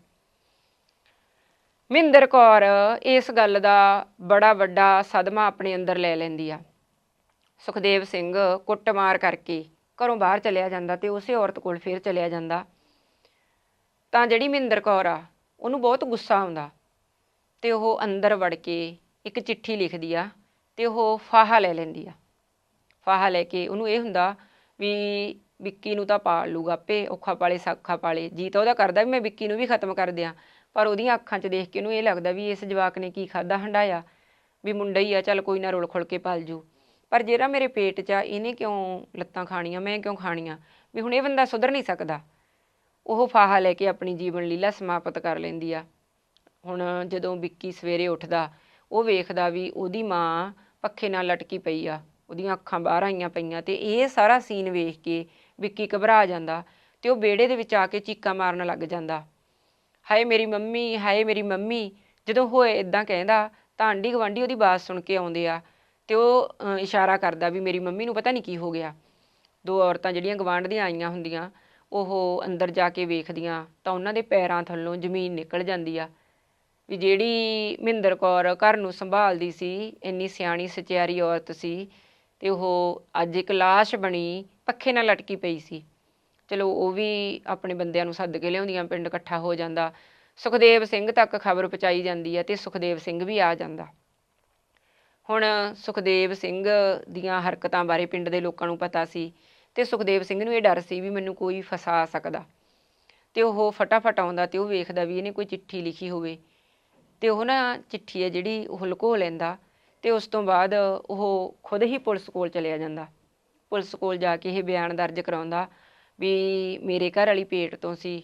Speaker 1: ਮਹਿੰਦਰ ਕੌਰ ਇਸ ਗੱਲ ਦਾ ਬੜਾ ਵੱਡਾ ਸਦਮਾ ਆਪਣੇ ਅੰਦਰ ਲੈ ਲੈਂਦੀ ਆ। ਸੁਖਦੇਵ ਸਿੰਘ ਕੁੱਟਮਾਰ ਕਰਕੇ ਘਰੋਂ ਬਾਹਰ ਚਲਿਆ ਜਾਂਦਾ ਤੇ ਉਸੇ ਔਰਤ ਕੋਲ ਫੇਰ ਚਲਿਆ ਜਾਂਦਾ। ਤਾਂ ਜਿਹੜੀ ਮਹਿੰਦਰ ਕੌਰ ਆ, ਉਹਨੂੰ ਬਹੁਤ ਗੁੱਸਾ ਆਉਂਦਾ ਤੇ ਉਹ ਅੰਦਰ ਵੜ ਕੇ ਇੱਕ ਚਿੱਠੀ ਲਿਖਦੀ ਆ ਤੇ ਉਹ ਫਾਹਾ ਲੈ ਲੈਂਦੀ ਆ। ਫਾਹਾ ਲੈ ਕੇ ਉਹਨੂੰ ਇਹ ਹੁੰਦਾ ਵੀ ਵਿੱਕੀ ਨੂੰ ਤਾਂ ਪਾਲ ਲੂਗਾ ਆਪੇ, ਔਖਾ ਪਾਲੇ, ਸੌਖਾ ਪਾਲੇ, ਜੀ ਤਾਂ ਉਹਦਾ ਕਰਦਾ ਵੀ ਮੈਂ ਵਿੱਕੀ ਨੂੰ ਵੀ ਖਤਮ ਕਰ ਦਿਆਂ। ਪਰ ਉਹਦੀਆਂ ਅੱਖਾਂ 'ਚ ਦੇਖ ਕੇ ਉਹਨੂੰ ਇਹ ਲੱਗਦਾ ਵੀ ਇਸ ਜਵਾਕ ਨੇ ਕੀ ਖਾਦਾ ਹੰਡਾਇਆ ਵੀ ਮੁੰਡਾ ਹੀ ਆ, ਚੱਲ ਕੋਈ ਨਾ ਰੋਲ ਖੁਲ ਕੇ ਪਲ ਜੂ। ਪਰ ਜਿਹੜਾ ਮੇਰੇ ਪੇਟ 'ਚ ਆ, ਇਹਨੇ ਕਿਉਂ ਲੱਤਾਂ ਖਾਣੀਆਂ, ਮੈਂ ਕਿਉਂ ਖਾਣੀਆਂ? ਵੀ ਹੁਣ ਇਹ ਬੰਦਾ ਸੁਧਰ ਨਹੀਂ ਸਕਦਾ। ਉਹ ਫਾਹਾ ਲੈ ਕੇ ਆਪਣੀ ਜੀਵਨ ਲੀਲਾ ਸਮਾਪਤ ਕਰ ਲੈਂਦੀ ਆ। ਹੁਣ ਜਦੋਂ ਵਿੱਕੀ ਸਵੇਰੇ ਉੱਠਦਾ, ਉਹ ਵੇਖਦਾ ਵੀ ਉਹਦੀ ਮਾਂ ਪੱਖੇ ਨਾਲ ਲਟਕੀ ਪਈ ਆ, ਉਹਦੀਆਂ ਅੱਖਾਂ ਬਾਹਰ ਆਈਆਂ ਪਈਆਂ ਤੇ ਇਹ ਸਾਰਾ ਸੀਨ ਵੇਖ ਕੇ ਵਿੱਕੀ ਘਬਰਾ ਜਾਂਦਾ ਤੇ ਉਹ ਵਿਹੜੇ ਦੇ ਵਿੱਚ ਆ ਕੇ ਚੀਕਾਂ ਮਾਰਨ ਲੱਗ ਜਾਂਦਾ। ਹਾਏ ਮੇਰੀ ਮੰਮੀ, ਹਾਏ ਮੇਰੀ ਮੰਮੀ, ਜਦੋਂ ਹੋਏ ਇਦਾਂ ਕਹਿੰਦਾ ਤਾਂ ਆਂਢੀ ਗਵਾਂਢੀ ਉਹਦੀ ਬਾਤ ਸੁਣ ਕੇ ਆਉਂਦੇ ਆ ਤੇ ਉਹ ਇਸ਼ਾਰਾ ਕਰਦਾ ਵੀ ਮੇਰੀ ਮੰਮੀ ਨੂੰ ਪਤਾ ਨਹੀਂ ਕੀ ਹੋ ਗਿਆ। ਦੋ ਔਰਤਾਂ ਜਿਹੜੀਆਂ ਗਵਾਂਢ ਦੀਆਂ ਆਈਆਂ ਹੁੰਦੀਆਂ, ਉਹ ਅੰਦਰ ਜਾ ਕੇ ਵੇਖਦੀਆਂ ਤਾਂ ਉਹਨਾਂ ਦੇ ਪੈਰਾਂ ਥੱਲੋਂ ਜ਼ਮੀਨ ਨਿਕਲ ਜਾਂਦੀ ਆ। ਵੀ ਜਿਹੜੀ ਮਹਿੰਦਰ ਕੌਰ ਘਰ ਨੂੰ ਸੰਭਾਲਦੀ ਸੀ, ਇੰਨੀ ਸਿਆਣੀ ਸਚਿਆਰੀ ਔਰਤ ਸੀ ਤੇ ਉਹ ਅੱਜ ਇੱਕ ਲਾਸ਼ ਬਣੀ, ਪੱਖੇ ਨਾਲ ਲਟਕੀ ਪਈ ਸੀ। ਚਲੋ ਉਹ ਵੀ ਆਪਣੇ ਬੰਦਿਆਂ ਨੂੰ ਸੱਦ ਕੇ ਲਿਆਉਂਦੀਆਂ, ਪਿੰਡ ਇਕੱਠਾ ਹੋ ਜਾਂਦਾ। ਸੁਖਦੇਵ ਸਿੰਘ ਤੱਕ ਖਬਰ ਪਹੁੰਚਾਈ ਜਾਂਦੀ ਹੈ ਤੇ ਸੁਖਦੇਵ ਸਿੰਘ ਵੀ ਆ ਜਾਂਦਾ। ਹੁਣ ਸੁਖਦੇਵ ਸਿੰਘ ਦੀਆਂ ਹਰਕਤਾਂ ਬਾਰੇ ਪਿੰਡ ਦੇ ਲੋਕਾਂ ਨੂੰ ਪਤਾ ਸੀ ਤੇ ਸੁਖਦੇਵ ਸਿੰਘ ਨੂੰ ਇਹ ਡਰ ਸੀ ਵੀ ਮੈਨੂੰ ਕੋਈ ਫਸਾ ਸਕਦਾ। ਤੇ ਉਹ ਫਟਾਫਟ ਆਉਂਦਾ ਤੇ ਉਹ ਵੇਖਦਾ ਵੀ ਇਹਨੇ ਕੋਈ ਚਿੱਠੀ ਲਿਖੀ ਹੋਵੇ। ਤੇ ਉਹ ਨਾ ਚਿੱਠੀ ਹੈ ਜਿਹੜੀ ਉਹ ਲੁਕੋ ਲੈਂਦਾ ਤੇ ਉਸ ਤੋਂ ਬਾਅਦ ਉਹ ਖੁਦ ਹੀ ਪੁਲਿਸ ਕੋਲ ਚਲਿਆ ਜਾਂਦਾ। ਪੁਲਿਸ ਕੋਲ ਜਾ ਕੇ ਇਹ ਬਿਆਨ ਦਰਜ ਕਰਾਉਂਦਾ ਵੀ ਮੇਰੇ ਘਰ ਵਾਲੀ ਪੇਟ ਤੋਂ ਸੀ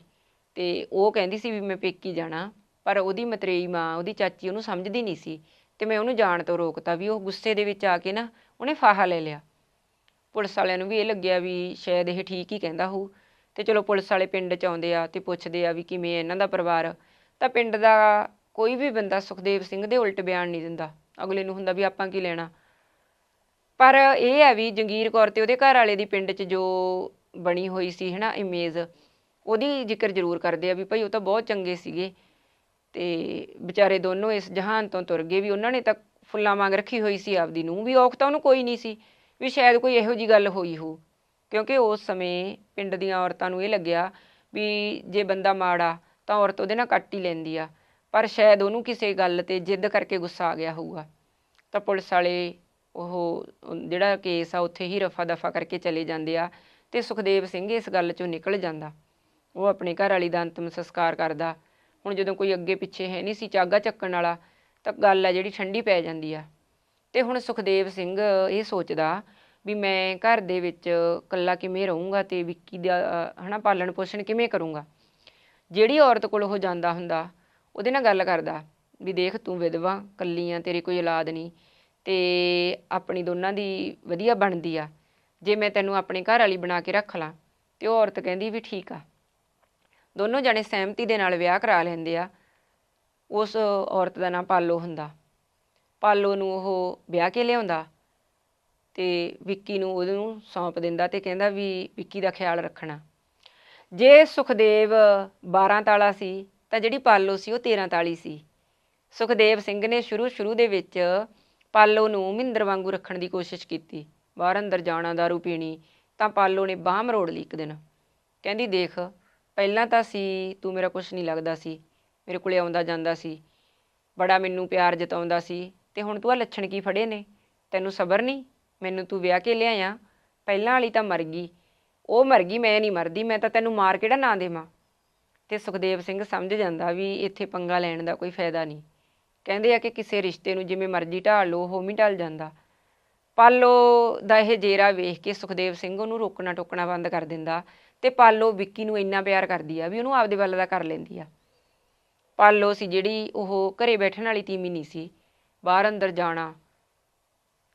Speaker 1: ਤੇ ਉਹ ਕਹਿੰਦੀ ਸੀ ਵੀ ਮੈਂ ਪੇਕੀ ਜਾਣਾ, ਪਰ ਉਹਦੀ ਮਤਰੇਈ ਮਾਂ, ਉਹਦੀ ਚਾਚੀ ਉਹਨੂੰ ਸਮਝਦੀ ਨਹੀਂ ਸੀ ਤੇ ਮੈਂ ਉਹਨੂੰ ਜਾਣ ਤੋਂ ਰੋਕਤਾ ਵੀ ਉਹ ਗੁੱਸੇ ਦੇ ਵਿੱਚ ਆ ਕੇ ਨਾ ਉਹਨੇ ਫਾਹਾ ਲੈ ਲਿਆ। ਪੁਲਿਸ ਵਾਲਿਆਂ ਨੂੰ ਵੀ ਇਹ ਲੱਗਿਆ ਵੀ ਸ਼ਾਇਦ ਇਹ ਠੀਕ ਹੀ ਕਹਿੰਦਾ ਹੋਊ ਤੇ ਚਲੋ ਪੁਲਿਸ ਵਾਲੇ ਪਿੰਡ ਚ ਆਉਂਦੇ ਆ ਤੇ ਪੁੱਛਦੇ ਆ ਵੀ ਕਿਵੇਂ ਇਹਨਾਂ ਦਾ ਪਰਿਵਾਰ। ਤਾਂ ਪਿੰਡ ਦਾ ਕੋਈ ਵੀ ਬੰਦਾ ਸੁਖਦੇਵ ਸਿੰਘ ਦੇ ਉਲਟ ਬਿਆਨ ਨਹੀਂ ਦਿੰਦਾ। ਅਗਲੇ ਨੂੰ ਹੁੰਦਾ ਵੀ ਆਪਾਂ ਕੀ ਲੈਣਾ। ਪਰ ਇਹ ਹੈ ਵੀ ਜੰਗੀਰ ਕੌਰ ਤੇ ਉਹਦੇ ਘਰ ਵਾਲੇ ਦੀ ਪਿੰਡ 'ਚ ਜੋ ਬਣੀ ਹੋਈ ਸੀ ਹਨਾ ਇਮੇਜ, ਉਹਦੀ ਜ਼ਿਕਰ ਜ਼ਰੂਰ ਕਰਦੇ ਆ ਵੀ ਭਾਈ ਉਹ ਤਾਂ ਬਹੁਤ ਚੰਗੇ ਸੀਗੇ। ਤੇ ਵਿਚਾਰੇ ਦੋਨੋਂ ਇਸ ਜਹਾਨ ਤੋਂ ਤੁਰ ਗਏ ਵੀ ਉਹਨਾਂ ਨੇ ਤਾਂ ਫੁੱਲਾਂ ਵਾਂਗ ਰੱਖੀ ਹੋਈ ਸੀ ਆਪਦੀ ਨੂੰ ਵੀ, ਔਖ ਤਾਂ ਉਹਨੂੰ ਕੋਈ ਨਹੀਂ ਸੀ ਵੀ ਸ਼ਾਇਦ ਕੋਈ ਇਹੋ ਜੀ ਗੱਲ ਹੋਈ ਹੋ ਕਿਉਂਕਿ ਉਸ ਸਮੇਂ ਪਿੰਡ ਦੀਆਂ ਔਰਤਾਂ ਨੂੰ ਇਹ ਲੱਗਿਆ ਵੀ ਜੇ ਬੰਦਾ ਮਾੜਾ ਤਾਂ ਔਰਤ ਉਹਦੇ ਨਾਲ ਕੱਟ ਹੀ ਲੈਂਦੀ ਆ। ਪਰ ਸ਼ਾਇਦ ਉਹਨੂੰ ਕਿਸੇ ਗੱਲ ਤੇ ਜਿੱਦ ਕਰਕੇ ਗੁੱਸਾ ਆ ਗਿਆ ਹੋਊਗਾ। ਤਾਂ ਪੁਲਿਸ ਵਾਲੇ ਉਹ ਜਿਹੜਾ ਕੇਸ ਆ ਉੱਥੇ ਹੀ ਰਫਾ ਦਫਾ ਕਰਕੇ ਚਲੇ ਜਾਂਦੇ ਆ ਤੇ ਸੁਖਦੇਵ ਸਿੰਘ ਇਸ ਗੱਲ ਚੋਂ ਨਿਕਲ ਜਾਂਦਾ। ਉਹ ਆਪਣੇ ਘਰ ਵਾਲੀ ਦਾ ਅੰਤਮ ਸੰਸਕਾਰ ਕਰਦਾ। ਹੁਣ ਜਦੋਂ ਕੋਈ ਅੱਗੇ ਪਿੱਛੇ ਹੈ ਨਹੀਂ ਸੀ ਚਾਗਾ ਚੱਕਣ ਵਾਲਾ ਤਾਂ ਗੱਲ ਆ ਜਿਹੜੀ ਠੰਡੀ ਪੈ ਜਾਂਦੀ ਆ। ਤੇ ਹੁਣ ਸੁਖਦੇਵ ਸਿੰਘ ਇਹ ਸੋਚਦਾ ਵੀ ਮੈਂ ਘਰ ਦੇ ਵਿੱਚ ਇਕੱਲਾ ਕਿਵੇਂ ਰਹੂੰਗਾ ਤੇ ਵਿੱਕੀ ਦਾ ਅ, ਹਨਾ ਪਾਲਣ ਪੋਸ਼ਣ ਕਿਵੇਂ ਕਰੂੰਗਾ? ਜਿਹੜੀ ਔਰਤ ਕੋਲ ਉਹ ਜਾਂਦਾ ਹੁੰਦਾ ਉਹਦੇ ਨਾਲ ਗੱਲ ਕਰਦਾ ਵੀ ਦੇਖ ਤੂੰ ਵਿਧਵਾ ਕੱਲੀ ਆ ਤੇਰੀ ਕੋਈ ਔਲਾਦ ਨਹੀਂ ਤੇ ਆਪਣੀ ਦੋਨਾਂ ਦੀ ਵਧੀਆ ਬਣਦੀ ਆ। ਜੇ ਮੈਂ ਤੈਨੂੰ ਆਪਣੇ ਘਰ ਵਾਲੀ ਬਣਾ ਕੇ ਰੱਖ ਲਾਂ ਤੇ ਉਹ ਔਰਤ ਕਹਿੰਦੀ ਵੀ ਠੀਕ ਆ। ਦੋਨੋਂ ਜਣੇ ਸਹਿਮਤੀ ਦੇ ਨਾਲ ਵਿਆਹ ਕਰਾ ਲੈਂਦੇ ਆ। ਉਸ ਔਰਤ ਦਾ ਨਾਮ ਪਾਲੋ ਹੁੰਦਾ। ਪਾਲੋ ਨੂੰ ਉਹ ਵਿਆਹ ਕੇ ਲਿਆਉਂਦਾ ਤੇ ਵਿੱਕੀ ਨੂੰ ਉਹਨੂੰ ਸੌਂਪ ਦਿੰਦਾ ਤੇ ਕਹਿੰਦਾ ਵੀ ਵਿੱਕੀ ਦਾ ਖਿਆਲ ਰੱਖਣਾ। ਜੇ ਸੁਖਦੇਵ 12 ਤਾਲਾ ਸੀ ਤਾਂ ਜਿਹੜੀ ਪਾਲੋ ਸੀ ਉਹ 13 ਤਾਲੀ ਸੀ। ਸੁਖਦੇਵ ਸਿੰਘ ਨੇ ਸ਼ੁਰੂ ਸ਼ੁਰੂ ਦੇ ਵਿੱਚ ਪਾਲੋ ਨੂੰ ਮਹਿੰਦਰ ਵਾਂਗੂ ਰੱਖਣ ਦੀ ਕੋਸ਼ਿਸ਼ ਕੀਤੀ। ਬਾਹਰ ਅੰਦਰ ਜਾਣਾ दारू ਪੀਣੀ, ਤਾਂ ਪਾਲੋ ਨੇ ਬਾਹ ਮਰੋੜ ਲਈ ਇੱਕ ਦਿਨ। ਕਹਿੰਦੀ, ਦੇਖ, ਪਹਿਲਾਂ ਤਾਂ ਸੀ, ਤੂੰ ਮੇਰਾ ਕੁਝ ਨਹੀਂ ਲੱਗਦਾ ਸੀ। ਮੇਰੇ ਕੋਲੇ ਆਉਂਦਾ ਜਾਂਦਾ ਸੀ। ਬੜਾ ਮੈਨੂੰ ਪਿਆਰ ਜਤਾਉਂਦਾ ਸੀ। ਤੇ ਹੁਣ ਤੂੰ ਆ ਲੱਛਣ ਕੀ ਫੜੇ ਨੇ? ਤੈਨੂੰ ਸਬਰ ਨਹੀਂ? ਮੈਨੂੰ ਤੂੰ ਵਿਆਹ ਕੇ ਲਿਆਇਆ। ਪਹਿਲਾਂ ਵਾਲੀ ਤਾਂ ਮਰ ਗਈ। ਉਹ ਮਰ ਗਈ, ਮੈਂ ਨਹੀਂ ਮਰਦੀ। ਮੈਂ ਤਾਂ ਤੈਨੂੰ ਮਾਰ ਕਿਹੜਾ ਨਾਂ ਦੇਵਾਂ? ਤੇ ਸੁਖਦੇਵ ਸਿੰਘ ਸਮਝ ਜਾਂਦਾ ਵੀ ਇੱਥੇ ਪੰਗਾ ਲੈਣ ਦਾ ਕੋਈ ਫਾਇਦਾ ਨਹੀਂ। ਕਹਿੰਦੇ ਆ ਕਿ ਕਿਸੇ ਰਿਸ਼ਤੇ ਨੂੰ ਜਿਵੇਂ ਮਰਜ਼ੀ ਢਾਲ ਲਓ, ਉਹ ਵੀ ਢਲ ਜਾਂਦਾ। ਪਾਲੋ ਦਾ ਇਹ ਜੇਰਾ ਵੇਖ ਕੇ ਸੁਖਦੇਵ ਸਿੰਘ ਉਹਨੂੰ ਰੋਕਣਾ ਟੋਕਣਾ ਬੰਦ ਕਰ ਦਿੰਦਾ ਤੇ ਪਾਲੋ ਵਿੱਕੀ ਨੂੰ ਇੰਨਾ ਪਿਆਰ ਕਰਦੀ ਆ ਵੀ ਉਹਨੂੰ ਆਪਦੇ ਵੱਲ ਦਾ ਕਰ ਲੈਂਦੀ ਆ। ਪਾਲੋ ਸੀ ਜਿਹੜੀ ਉਹ ਘਰੇ ਬੈਠਣ ਵਾਲੀ ਤੀਮੀ ਨਹੀਂ ਸੀ, ਬਾਹਰ ਅੰਦਰ ਜਾਣਾ,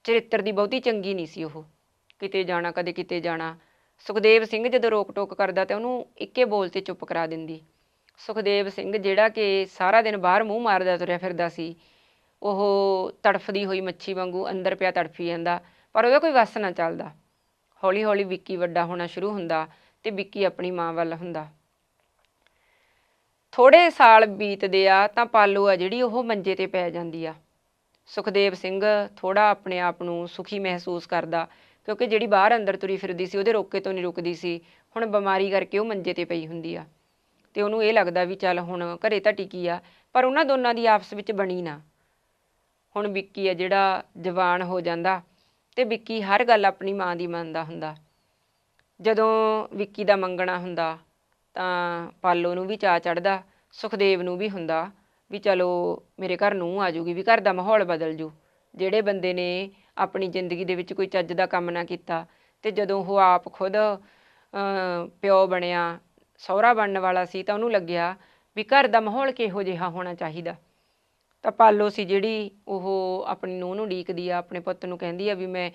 Speaker 1: ਚਰਿੱਤਰ ਦੀ ਬਹੁਤੀ ਚੰਗੀ ਨਹੀਂ ਸੀ ਉਹ। ਕਿਤੇ ਜਾਣਾ, ਕਦੇ ਕਿਤੇ ਜਾਣਾ। ਸੁਖਦੇਵ ਸਿੰਘ ਜਦੋਂ ਰੋਕ ਟੋਕ ਕਰਦਾ ਤੇ ਉਹਨੂੰ ਇੱਕੇ ਬੋਲ ਤੇ ਚੁੱਪ ਕਰਾ ਦਿੰਦੀ। ਸੁਖਦੇਵ ਸਿੰਘ ਜਿਹੜਾ ਕਿ ਸਾਰਾ ਦਿਨ ਬਾਹਰ ਮੂੰਹ ਮਾਰਦਾ ਤੁਰਿਆ ਫਿਰਦਾ ਸੀ, ਉਹ ਤੜਫਦੀ ਹੋਈ ਮੱਛੀ ਵਾਂਗੂ ਅੰਦਰ ਪਿਆ ਤੜਫੀ ਜਾਂਦਾ, ਪਰ ਉਹਦਾ ਕੋਈ ਵਸ ਨਾ ਚੱਲਦਾ। ਹੌਲੀ ਹੌਲੀ ਵਿੱਕੀ ਵੱਡਾ ਹੋਣਾ ਸ਼ੁਰੂ ਹੁੰਦਾ ਤੇ ਵਿੱਕੀ ਆਪਣੀ ਮਾਂ ਵੱਲ ਹੁੰਦਾ। ਥੋੜੇ ਸਾਲ ਬੀਤਦੇ ਆ ਤਾਂ ਪਾਲੋ ਆ ਜਿਹੜੀ ਉਹ ਮੰਜੇ ਤੇ ਪੈ ਜਾਂਦੀ ਆ। ਸੁਖਦੇਵ ਸਿੰਘ ਥੋੜਾ ਆਪਣੇ ਆਪ ਨੂੰ ਸੁਖੀ ਮਹਿਸੂਸ ਕਰਦਾ ਕਿਉਂਕਿ ਜਿਹੜੀ ਬਾਹਰ ਅੰਦਰ ਤੁਰੀ ਫਿਰਦੀ ਸੀ, ਉਹਦੇ ਰੋਕੇ ਤੋਂ ਨਹੀਂ ਰੁਕਦੀ ਸੀ। ਹੁਣ ਬਿਮਾਰੀ ਕਰਕੇ ਉਹ ਮੰਜੇ ਤੇ ਪਈ ਹੁੰਦੀ ਆ। ਤੇ ਉਹਨੂੰ ਇਹ ਲੱਗਦਾ ਵੀ ਚੱਲ ਹੁਣ ਘਰੇ ਤਾਂ ਟਿਕੀ ਆ, ਪਰ ਉਹਨਾਂ ਦੋਨਾਂ ਦੀ ਆਪਸ ਵਿੱਚ ਬਣੀ ਨਾ। ਹੁਣ ਵਿੱਕੀ ਆ ਜਿਹੜਾ ਜਵਾਨ ਹੋ ਜਾਂਦਾ ਤੇ ਵਿੱਕੀ ਹਰ ਗੱਲ ਆਪਣੀ ਮਾਂ ਦੀ ਮੰਨਦਾ ਹੁੰਦਾ। ਜਦੋਂ ਵਿੱਕੀ ਦਾ ਮੰਗਣਾ ਹੁੰਦਾ ਤਾਂ ਪਾਲੋ ਨੂੰ ਵੀ ਚਾਅ ਚੜਦਾ ਸੁਖਦੇਵ ਨੂੰ ਵੀ ਹੁੰਦਾ ਵੀ ਚਲੋ ਮੇਰੇ ਘਰ ਨੂੰ ਆ ਜੂਗੀ, ਵੀ ਘਰ ਦਾ ਮਾਹੌਲ ਬਦਲ ਜੂ। ਜਿਹੜੇ ਬੰਦੇ ਨੇ ਆਪਣੀ ਜ਼ਿੰਦਗੀ ਦੇ ਵਿੱਚ ਕੋਈ ਚੱਜ ਦਾ ਕੰਮ ਨਾ ਕੀਤਾ ਤੇ ਜਦੋਂ ਉਹ ਆਪ ਖੁਦ ਪਿਓ ਬਣਿਆ, ਸਹੁਰਾ ਬਣਨ ਵਾਲਾ ਸੀ ਤਾਂ ਉਹਨੂੰ ਲੱਗਿਆ ਵੀ ਘਰ ਦਾ ਮਾਹੌਲ ਕਿਹੋ ਜਿਹਾ ਹੋਣਾ ਚਾਹੀਦਾ। ਤਾਂ ਪਾਲੋ ਸੀ ਜਿਹੜੀ ਉਹ ਆਪਣੀ ਨੂੰਹ ਨੂੰ ਡੀਕਦੀ ਆ, ਆਪਣੇ ਪੁੱਤ ਨੂੰ ਕਹਿੰਦੀ ਆ ਵੀ ਮੈਂ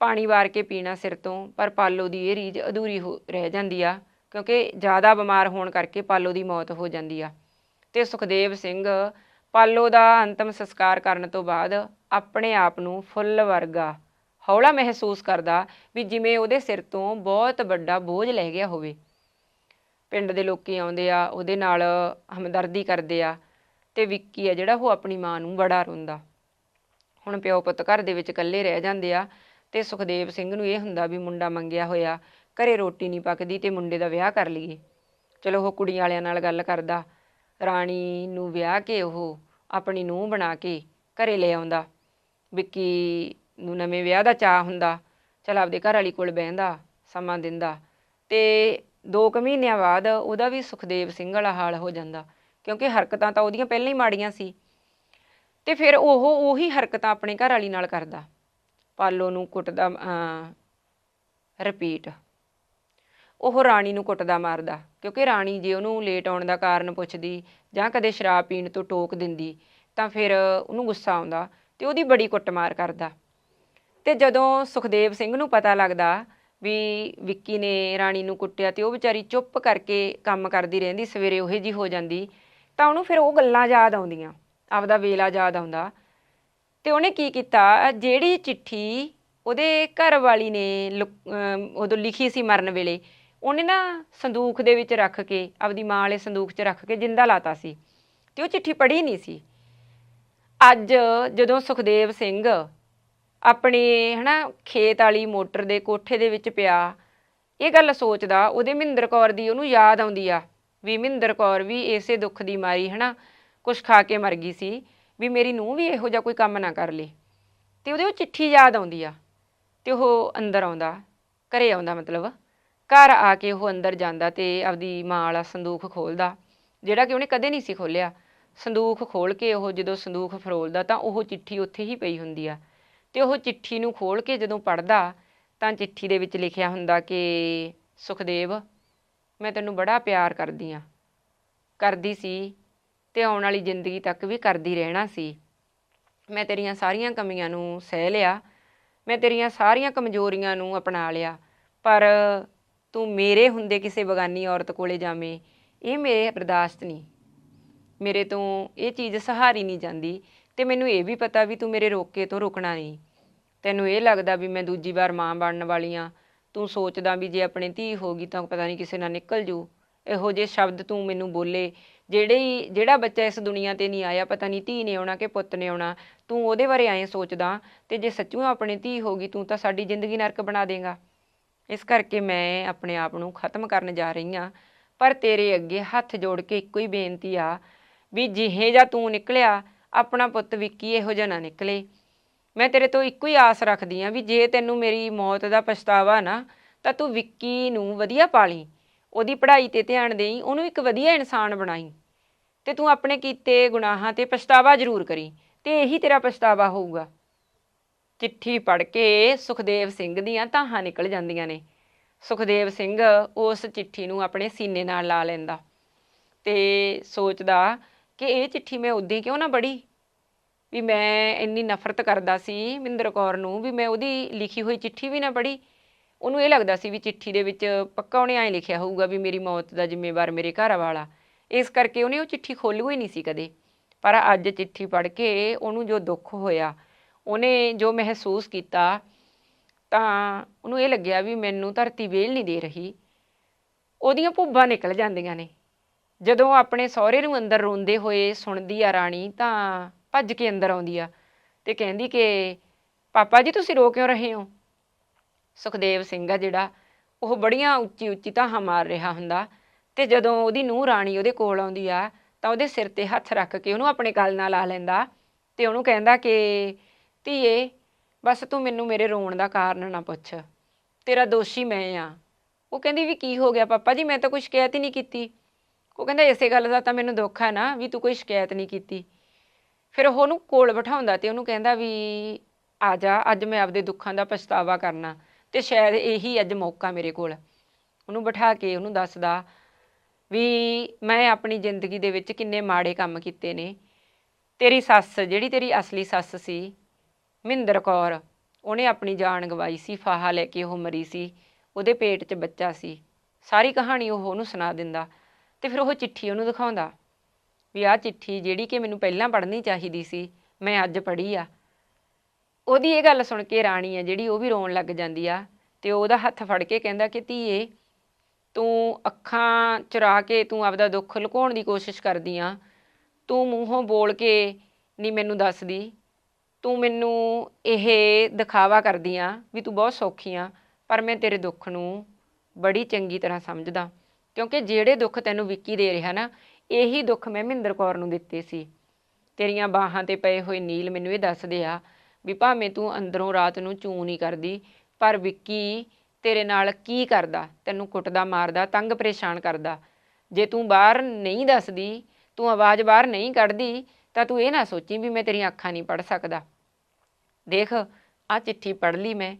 Speaker 1: ਪਾਣੀ ਵਾਰ ਕੇ ਪੀਣਾ ਸਿਰ ਤੋਂ, ਪਰ ਪਾਲੋ ਦੀ ਇਹ ਰੀਝ ਅਧੂਰੀ ਹੋ, ਰਹਿ ਜਾਂਦੀ ਆ, ਕਿਉਂਕਿ ਜ਼ਿਆਦਾ ਬਿਮਾਰ ਹੋਣ ਕਰਕੇ ਪਾਲੋ ਦੀ ਮੌਤ ਹੋ ਜਾਂਦੀ ਆ। ਤੇ ਸੁਖਦੇਵ ਸਿੰਘ ਪਾਲੋ ਦਾ ਅੰਤਮ ਸੰਸਕਾਰ ਕਰਨ ਤੋਂ ਬਾਅਦ ਆਪਣੇ ਆਪ ਨੂੰ ਫੁੱਲ ਵਰਗਾ ਹੌਲਾ ਮਹਿਸੂਸ ਕਰਦਾ ਵੀ ਜਿਵੇਂ ਉਹਦੇ ਸਿਰ ਤੋਂ ਬਹੁਤ ਵੱਡਾ ਬੋਝ ਲੈ ਗਿਆ ਹੋਵੇ। ਪਿੰਡ ਦੇ ਲੋਕੀ ਆਉਂਦੇ ਆ, ਉਹਦੇ ਨਾਲ ਹਮਦਰਦੀ ਕਰਦੇ ਆ ਤੇ ਵਿੱਕੀ ਆ ਜਿਹੜਾ ਉਹ ਆਪਣੀ ਮਾਂ ਨੂੰ ਬੜਾ ਰੋਂਦਾ। ਹੁਣ ਪਿਓ ਪੁੱਤ ਘਰ ਦੇ ਵਿੱਚ ਇਕੱਲੇ ਰਹਿ ਜਾਂਦੇ ਆ ਤੇ ਸੁਖਦੇਵ ਸਿੰਘ ਨੂੰ ਇਹ ਹੁੰਦਾ ਵੀ ਮੁੰਡਾ ਮੰਗਿਆ ਹੋਇਆ, ਘਰੇ ਰੋਟੀ ਨਹੀਂ ਪੱਕਦੀ ਤੇ ਮੁੰਡੇ ਦਾ ਵਿਆਹ ਕਰ ਲਈਏ। ਚਲੋ ਉਹ ਕੁੜੀ ਵਾਲਿਆਂ ਨਾਲ ਗੱਲ ਕਰਦਾ, ਰਾਣੀ ਨੂੰ ਵਿਆਹ ਕੇ ਉਹ ਆਪਣੀ ਨੂੰਹ ਬਣਾ ਕੇ ਘਰੇ ਲੈ ਆਉਂਦਾ। ਵਿੱਕੀ ਨੂੰ ਨਵੇਂ ਵਿਆਹ ਦਾ ਚਾਹ ਹੁੰਦਾ, ਚਲ ਆਪਦੇ ਘਰ ਵਾਲੀ ਕੋਲ ਬਹਿੰਦਾ, ਸਮਾਂ ਦਿੰਦਾ। ਤੇ 2 ਕੁ ਮਹੀਨਿਆਂ ਬਾਅਦ ਉਹਦਾ ਵੀ ਸੁਖਦੇਵ ਸਿੰਘ ਵਾਲਾ ਹਾਲ ਹੋ ਜਾਂਦਾ, ਕਿਉਂਕਿ ਹਰਕਤਾਂ ਤਾਂ ਉਹਦੀਆਂ ਪਹਿਲਾਂ ਹੀ ਮਾੜੀਆਂ ਸੀ। ਤੇ ਫਿਰ ਉਹ ਉਹੀ ਹਰਕਤਾਂ ਆਪਣੇ ਘਰ ਵਾਲੀ ਨਾਲ ਕਰਦਾ, ਪਾਲੋ ਨੂੰ ਕੁੱਟਦਾ ਰਿਪੀਟ ਉਹ ਰਾਣੀ ਨੂੰ ਕੁੱਟਦਾ ਮਾਰਦਾ, ਕਿਉਂਕਿ ਰਾਣੀ ਜੇ ਉਹਨੂੰ ਲੇਟ ਆਉਣ ਦਾ ਕਾਰਨ ਪੁੱਛਦੀ ਜਾਂ ਕਦੇ ਸ਼ਰਾਬ ਪੀਣ ਤੋਂ ਟੋਕ ਦਿੰਦੀ, ਤਾਂ ਫਿਰ ਉਹਨੂੰ ਗੁੱਸਾ ਆਉਂਦਾ। ਤੇ ਉਹਦੀ ਬੜੀ ਕੁੱਟਮਾਰ ਕਰਦਾ। ਤੇ ਜਦੋਂ ਸੁਖਦੇਵ ਸਿੰਘ ਨੂੰ ਪਤਾ ਲੱਗਦਾ ਵੀ ਵਿੱਕੀ ਨੇ ਰਾਣੀ ਨੂੰ ਕੁੱਟਿਆ ਤੇ ਉਹ ਵਿਚਾਰੀ ਚੁੱਪ ਕਰਕੇ ਕੰਮ ਕਰਦੀ ਰਹਿੰਦੀ, ਸਵੇਰੇ ਉਹੇ ਜੀ ਹੋ ਜਾਂਦੀ, ਤਾਂ ਉਹਨੂੰ ਫਿਰ ਉਹ ਗੱਲਾਂ ਯਾਦ ਆਉਂਦੀਆਂ, ਆਪਦਾ ਵੇਲਾ ਯਾਦ ਆਉਂਦਾ। ਤੇ ਉਹਨੇ ਕੀ ਕੀਤਾ, ਜਿਹੜੀ ਚਿੱਠੀ ਉਹਦੇ ਘਰ ਵਾਲੀ ਨੇ ਲੁਕ- ਉਦੋਂ ਲਿਖੀ ਸੀ ਮਰਨ ਵੇਲੇ, ਉਹਨੇ ਨਾ ਸੰਦੂਖ ਦੇ ਵਿੱਚ ਰੱਖ ਕੇ, ਆਪਦੀ ਮਾਂ ਵਾਲੇ ਸੰਦੂਖ 'ਚ ਰੱਖ ਕੇ ਜਿੰਦਾ ਲਾਤਾ ਸੀ। ਤੇ ਉਹ ਚਿੱਠੀ ਪੜ੍ਹੀ ਨਹੀਂ ਸੀ। ਅੱਜ ਜਦੋਂ ਸੁਖਦੇਵ ਸਿੰਘ ਆਪਣੇ, ਹਨਾ, ਖੇਤ ਵਾਲੀ ਮੋਟਰ ਦੇ ਕੋਠੇ ਦੇ ਵਿੱਚ ਪਿਆ, ਇਹ ਗੱਲ ਸੋਚਦਾ, ਉਹਦੇ ਮਹਿੰਦਰ ਕੌਰ ਦੀ ਉਹਨੂੰ ਯਾਦ ਆਉਂਦੀ ਆ, ਵੀ ਮਹਿੰਦਰ ਕੌਰ ਵੀ ਇਸੇ ਦੁੱਖ ਦੀ ਮਾਰੀ, ਹਨਾ, ਕੁਛ ਖਾ ਕੇ ਮਰ ਗਈ ਸੀ, ਵੀ ਮੇਰੀ ਨੂੰਹ ਵੀ ਇਹੋ ਜਿਹਾ ਕੋਈ ਕੰਮ ਨਾ ਕਰ ਲੇ। ਤੇ ਉਹਦੇ ਉਹ ਚਿੱਠੀ ਯਾਦ ਆਉਂਦੀ ਆ, ਤੇ ਉਹ ਅੰਦਰ ਆਉਂਦਾ, ਘਰੇ ਆਉਂਦਾ ਮਤਲਬ, ਘਰ ਆ ਕੇ ਉਹ ਅੰਦਰ ਜਾਂਦਾ ਤੇ ਆਪਦੀ ਮਾਂ ਵਾਲਾ ਸੰਦੂਖ ਖੋਲਦਾ, ਜਿਹੜਾ ਕਿ ਉਹਨੇ ਕਦੇ ਨਹੀਂ ਸੀ ਖੋਲਿਆ। ਸੰਦੂਖ ਖੋਲ ਕੇ ਉਹ ਜਦੋਂ ਸੰਦੂਖ ਫਰੋਲਦਾ ਤਾਂ ਉਹ ਚਿੱਠੀ ਉੱਥੇ ਹੀ ਪਈ ਹੁੰਦੀ ਆ। ਤੇ ਉਹ ਚਿੱਠੀ ਨੂੰ ਖੋਲ ਕੇ ਜਦੋਂ ਪੜਦਾ ਤਾਂ ਚਿੱਠੀ ਦੇ ਵਿੱਚ ਲਿਖਿਆ ਹੁੰਦਾ ਕਿ, ਸੁਖਦੇਵ, ਮੈਂ ਤੈਨੂੰ ਬੜਾ ਪਿਆਰ ਕਰਦੀ ਆ। ਕਰਦੀ ਸੀ ਤੇ ਆਉਣ ਵਾਲੀ ਜ਼ਿੰਦਗੀ ਤੱਕ ਵੀ ਕਰਦੀ ਰਹਿਣਾ ਸੀ। ਮੈਂ ਤੇਰੀਆਂ ਸਾਰੀਆਂ ਕਮੀਆਂ ਨੂੰ ਸਹਿ ਲਿਆ। ਮੈਂ ਤੇਰੀਆਂ ਸਾਰੀਆਂ ਕਮਜ਼ੋਰੀਆਂ ਨੂੰ ਅਪਣਾ ਲਿਆ। ਪਰ ਤੂੰ ਮੇਰੇ ਹੁੰਦੇ ਕਿਸੇ ਬਗਾਨੀ ਔਰਤ ਕੋਲੇ ਜਾਵੇਂ, ਇਹ ਮੇਰੇ ਬਰਦਾਸ਼ਤ ਨਹੀਂ। ਮੇਰੇ ਤੋਂ ਇਹ ਚੀਜ਼ ਸਹਾਰੀ ਨਹੀਂ ਜਾਂਦੀ ਤੇ ਮੈਨੂੰ ਇਹ ਵੀ ਪਤਾ ਵੀ ਤੂੰ ਮੇਰੇ ਰੋਕੇ ਤੋਂ ਰੁਕਣਾ ਨਹੀਂ। ਤੈਨੂੰ ਇਹ ਲੱਗਦਾ ਵੀ ਮੈਂ ਦੂਜੀ ਵਾਰ ਮਾਂ ਬਣਨ ਵਾਲੀ ਆ। ਤੂੰ ਸੋਚਦਾ ਵੀ ਜੇ ਆਪਣੀ ਧੀ ਹੋਗੀ ਤਾਂ ਪਤਾ ਨਹੀਂ ਕਿਸੇ ਨਾਲ ਨਿਕਲ ਜੂ। ਇਹੋ ਜਿਹੇ ਸ਼ਬਦ ਤੂੰ ਮੈਨੂੰ ਬੋਲੇ। ਜਿਹੜੇ ਹੀ, ਜਿਹੜਾ ਬੱਚਾ ਇਸ ਦੁਨੀਆ ਤੇ ਨਹੀਂ ਆਇਆ, ਪਤਾ ਨਹੀਂ ਧੀ ਨੇ ਆਉਣਾ ਕਿ ਪੁੱਤ ਨੇ ਆਉਣਾ, ਤੂੰ ਉਹਦੇ ਬਾਰੇ ਐਂ ਸੋਚਦਾ ਤੇ ਜੇ ਸੱਚੂ ਆਪਣੀ ਧੀ ਹੋਗੀ ਤੂੰ ਤਾਂ ਸਾਡੀ ਜ਼ਿੰਦਗੀ ਨਰਕ ਬਣਾ ਦੇਗਾ। ਇਸ ਕਰਕੇ ਮੈਂ ਆਪਣੇ ਆਪ ਨੂੰ ਖਤਮ ਕਰਨ ਜਾ ਰਹੀ ਹਾਂ ਪਰ ਤੇਰੇ ਅੱਗੇ ਹੱਥ ਜੋੜ ਕੇ ਇੱਕੋ ਹੀ ਬੇਨਤੀ ਆ ਵੀ ਜਿਹੇ ਜਾਂ ਤੂੰ ਨਿਕਲਿਆ, ਆਪਣਾ ਪੁੱਤ ਵਿੱਕੀ ਇਹੋ ਜਿਹਾ ਨਾ ਨਿਕਲੇ। ਮੈਂ ਤੇਰੇ ਤੋਂ ਇੱਕੋ ਹੀ ਆਸ ਰੱਖਦੀ ਆ ਵੀ ਜੇ ਤੈਨੂੰ ਮੇਰੀ ਮੌਤ ਦਾ ਪਛਤਾਵਾ ਨਾ, ਤਾਂ ਤੂੰ ਵਿੱਕੀ ਨੂੰ ਵਧੀਆ ਪਾਲੀ। ਉਹਦੀ ਪੜ੍ਹਾਈ ਤੇ ਧਿਆਨ ਦੇਈ, ਉਹਨੂੰ ਇੱਕ ਵਧੀਆ ਇਨਸਾਨ ਬਣਾਈ। ਤੇ ਤੂੰ ਆਪਣੇ ਕੀਤੇ ਗੁਨਾਹਾਂ ਤੇ ਪਛਤਾਵਾ ਜ਼ਰੂਰ ਕਰੀ, ਤੇ ਇਹੀ ਤੇਰਾ ਪਛਤਾਵਾ ਹੋਊਗਾ। ਚਿੱਠੀ ਪੜ੍ਹ ਕੇ ਸੁਖਦੇਵ ਸਿੰਘ ਦੀਆਂ ਤਾਹਾਂ ਨਿਕਲ ਜਾਂਦੀਆਂ ਨੇ। ਸੁਖਦੇਵ ਸਿੰਘ ਉਸ ਚਿੱਠੀ ਨੂੰ ਆਪਣੇ ਸੀਨੇ ਨਾਲ ਲਾ ਲੈਂਦਾ ਤੇ ਸੋਚਦਾ ਕਿ ਇਹ ਚਿੱਠੀ ਮੈਂ ਉਦੋਂ ਹੀ ਕਿਉਂ ਨਾ ਪੜ੍ਹੀ? ਵੀ ਮੈਂ ਇੰਨੀ ਨਫ਼ਰਤ ਕਰਦਾ ਸੀ ਮਿੰਦਰ ਕੌਰ ਨੂੰ ਵੀ ਮੈਂ ਉਹਦੀ ਲਿਖੀ ਹੋਈ ਚਿੱਠੀ ਵੀ ਨਾ ਪੜ੍ਹੀ। ਉਹਨੂੰ ਇਹ ਲੱਗਦਾ ਸੀ ਵੀ ਚਿੱਠੀ ਦੇ ਵਿੱਚ ਪੱਕਾ ਉਹਨੇ ਐਂ ਲਿਖਿਆ ਹੋਊਗਾ ਵੀ ਮੇਰੀ ਮੌਤ ਦਾ ਜ਼ਿੰਮੇਵਾਰ ਮੇਰੇ ਘਰ ਵਾਲਾ। ਇਸ ਕਰਕੇ ਉਹਨੇ ਉਹ ਚਿੱਠੀ ਖੋਲੂ ਹੀ ਨਹੀਂ ਸੀ ਕਦੇ। ਪਰ ਅੱਜ ਚਿੱਠੀ ਪੜ੍ਹ ਕੇ ਉਹਨੂੰ ਜੋ ਦੁੱਖ ਹੋਇਆ, ਉਹਨੇ ਜੋ ਮਹਿਸੂਸ ਕੀਤਾ, ਤਾਂ ਉਹਨੂੰ ਇਹ ਲੱਗਿਆ ਵੀ ਮੈਨੂੰ ਧਰਤੀ ਵੇਲ ਨਹੀਂ ਦੇ ਰਹੀ। ਉਹਦੀਆਂ ਭੁੱਬਾਂ ਨਿਕਲ ਜਾਂਦੀਆਂ ਨੇ। ਜਦੋਂ ਆਪਣੇ ਸਹੁਰੇ ਨੂੰ ਅੰਦਰ ਰੋਂਦੇ ਹੋਏ ਸੁਣਦੀ ਆ ਰਾਣੀ, ਤਾਂ ਭੱਜ ਕੇ ਅੰਦਰ ਆਉਂਦੀ ਆ ਤੇ ਕਹਿੰਦੀ ਕਿ, ਪਾਪਾ ਜੀ, ਤੁਸੀਂ ਰੋ ਕਿਉਂ ਰਹੇ ਹੋ? ਸੁਖਦੇਵ ਸਿੰਘ ਆ ਜਿਹੜਾ, ਉਹ ਬੜੀਆਂ ਉੱਚੀ ਉੱਚੀ ਧਾਹਾਂ ਮਾਰ ਰਿਹਾ ਹੁੰਦਾ ਤੇ ਜਦੋਂ ਉਹਦੀ ਨੂੰਹ ਰਾਣੀ ਉਹਦੇ ਕੋਲ ਆਉਂਦੀ ਆ, ਤਾਂ ਉਹਦੇ ਸਿਰ ਤੇ ਹੱਥ ਰੱਖ ਕੇ ਉਹਨੂੰ ਆਪਣੇ ਗਲ ਨਾਲ ਲਾ ਲੈਂਦਾ ਤੇ ਉਹਨੂੰ ਕਹਿੰਦਾ ਕਿ, ਧੀਏ, ਬਸ ਤੂੰ ਮੈਨੂੰ ਮੇਰੇ ਰੋਣ ਦਾ ਕਾਰਨ ਨਾ ਪੁੱਛ, ਤੇਰਾ ਦੋਸ਼ੀ ਮੈਂ ਆ। ਉਹ ਕਹਿੰਦੀ, ਵੀ ਕੀ ਹੋ ਗਿਆ ਪਾਪਾ ਜੀ? ਮੈਂ ਤਾਂ ਕੋਈ ਸ਼ਿਕਾਇਤ ਹੀ ਨਹੀਂ ਕੀਤੀ। ਉਹ ਕਹਿੰਦਾ ਇਸੇ ਗੱਲ ਦਾ ਤਾਂ ਮੈਨੂੰ ਦੁੱਖ ਹੈ ਨਾ, ਵੀ ਤੂੰ ਕੋਈ ਸ਼ਿਕਾਇਤ ਨਹੀਂ ਕੀਤੀ। ਫਿਰ ਉਹ ਉਹਨੂੰ ਕੋਲ ਬਿਠਾਉਂਦਾ ਤੇ ਉਹਨੂੰ ਕਹਿੰਦਾ ਵੀ ਆ ਜਾ, ਅੱਜ ਮੈਂ ਆਪਦੇ ਦੁੱਖਾਂ ਦਾ ਪਛਤਾਵਾ ਕਰਨਾ ਤੇ ਸ਼ਾਇਦ ਇਹੀ ਅੱਜ ਮੌਕਾ ਮੇਰੇ ਕੋਲ। ਉਹਨੂੰ ਬਿਠਾ ਕੇ ਉਹਨੂੰ ਦੱਸਦਾ ਵੀ ਮੈਂ ਆਪਣੀ ਜ਼ਿੰਦਗੀ ਦੇ ਵਿੱਚ ਕਿੰਨੇ ਮਾੜੇ ਕੰਮ ਕੀਤੇ ਨੇ। ਤੇਰੀ ਸੱਸ, ਜਿਹੜੀ ਤੇਰੀ ਅਸਲੀ ਸੱਸ ਸੀ, ਮਹਿੰਦਰ ਕੌਰ, ਉਹਨੇ ਆਪਣੀ ਜਾਨ ਗਵਾਈ ਸੀ, ਫਾਹਾ ਲੈ ਕੇ ਉਹ ਮਰੀ ਸੀ, ਉਹਦੇ ਪੇਟ 'ਚ ਬੱਚਾ ਸੀ। ਸਾਰੀ ਕਹਾਣੀ ਉਹ ਉਹਨੂੰ ਸੁਣਾ ਦਿੰਦਾ। ਤੇ ਫਿਰ ਉਹ ਚਿੱਠੀ ਉਹਨੂੰ ਦਿਖਾਉਂਦਾ ਵੀ ਆਹ ਚਿੱਠੀ ਜਿਹੜੀ ਕਿ ਮੈਨੂੰ ਪਹਿਲਾਂ ਪੜ੍ਹਨੀ ਚਾਹੀਦੀ ਸੀ, ਮੈਂ ਅੱਜ ਪੜ੍ਹੀ ਆ। ਉਹਦੀ ਇਹ ਗੱਲ ਸੁਣ ਕੇ ਰਾਣੀ ਆ ਜਿਹੜੀ ਉਹ ਵੀ ਰੋਣ ਲੱਗ ਜਾਂਦੀ ਆ ਤੇ ਉਹਦਾ ਹੱਥ ਫੜ ਕੇ ਕਹਿੰਦਾ ਕਿ ਧੀਏ, ਤੂੰ ਅੱਖਾਂ ਚੁਰਾ ਕੇ ਤੂੰ ਆਪਦਾ ਦੁੱਖ ਲੁਕਾਉਣ ਦੀ ਕੋਸ਼ਿਸ਼ ਕਰਦੀ ਆ। ਤੂੰ ਮੂੰਹੋਂ ਬੋਲ ਕੇ ਨਹੀਂ ਮੈਨੂੰ ਦੱਸਦੀ। ਤੂੰ ਮੈਨੂੰ ਇਹ ਦਿਖਾਵਾ ਕਰਦੀ ਆ ਵੀ ਤੂੰ ਬਹੁਤ ਸੌਖੀ ਆ, ਪਰ ਮੈਂ ਤੇਰੇ ਦੁੱਖ ਨੂੰ ਬੜੀ ਚੰਗੀ ਤਰ੍ਹਾਂ ਸਮਝਦਾ। ਕਿਉਂਕਿ ਜਿਹੜੇ ਦੁੱਖ ਤੈਨੂੰ ਵਿੱਕੀ ਦੇ ਰਿਹਾ ਨਾ, ਇਹੀ ਦੁੱਖ ਮੈਂ ਮਹਿੰਦਰ ਕੌਰ ਨੂੰ ਦਿੱਤੇ ਸੀ। ਤੇਰੀਆਂ ਬਾਹਾਂ ਤੇ ਪਏ ਹੋਏ ਨੀਲ ਮੈਨੂੰ ਇਹ ਦੱਸਦੇ ਆ ਵੀ ਭਾਵੇਂ ਤੂੰ ਅੰਦਰੋਂ ਰਾਤ ਨੂੰ ਚੂੰ ਨਹੀਂ ਕਰਦੀ, ਪਰ ਵਿੱਕੀ ਤੇਰੇ ਨਾਲ ਕੀ ਕਰਦਾ? ਤੈਨੂੰ ਕੁੱਟਦਾ, ਮਾਰਦਾ, ਤੰਗ ਪਰੇਸ਼ਾਨ ਕਰਦਾ। ਜੇ ਤੂੰ ਬਾਹਰ ਨਹੀਂ ਦੱਸਦੀ, ਤੂੰ ਆਵਾਜ਼ ਬਾਹਰ ਨਹੀਂ ਕੱਢਦੀ, ਤਾਂ ਤੂੰ ਇਹ ਨਾ ਸੋਚੀ ਵੀ ਮੈਂ ਤੇਰੀਆਂ ਅੱਖਾਂ ਨਹੀਂ ਪੜ ਸਕਦਾ। ਦੇਖ ਆ ਚਿੱਠੀ ਪੜ ਲਈ ਮੈਂ।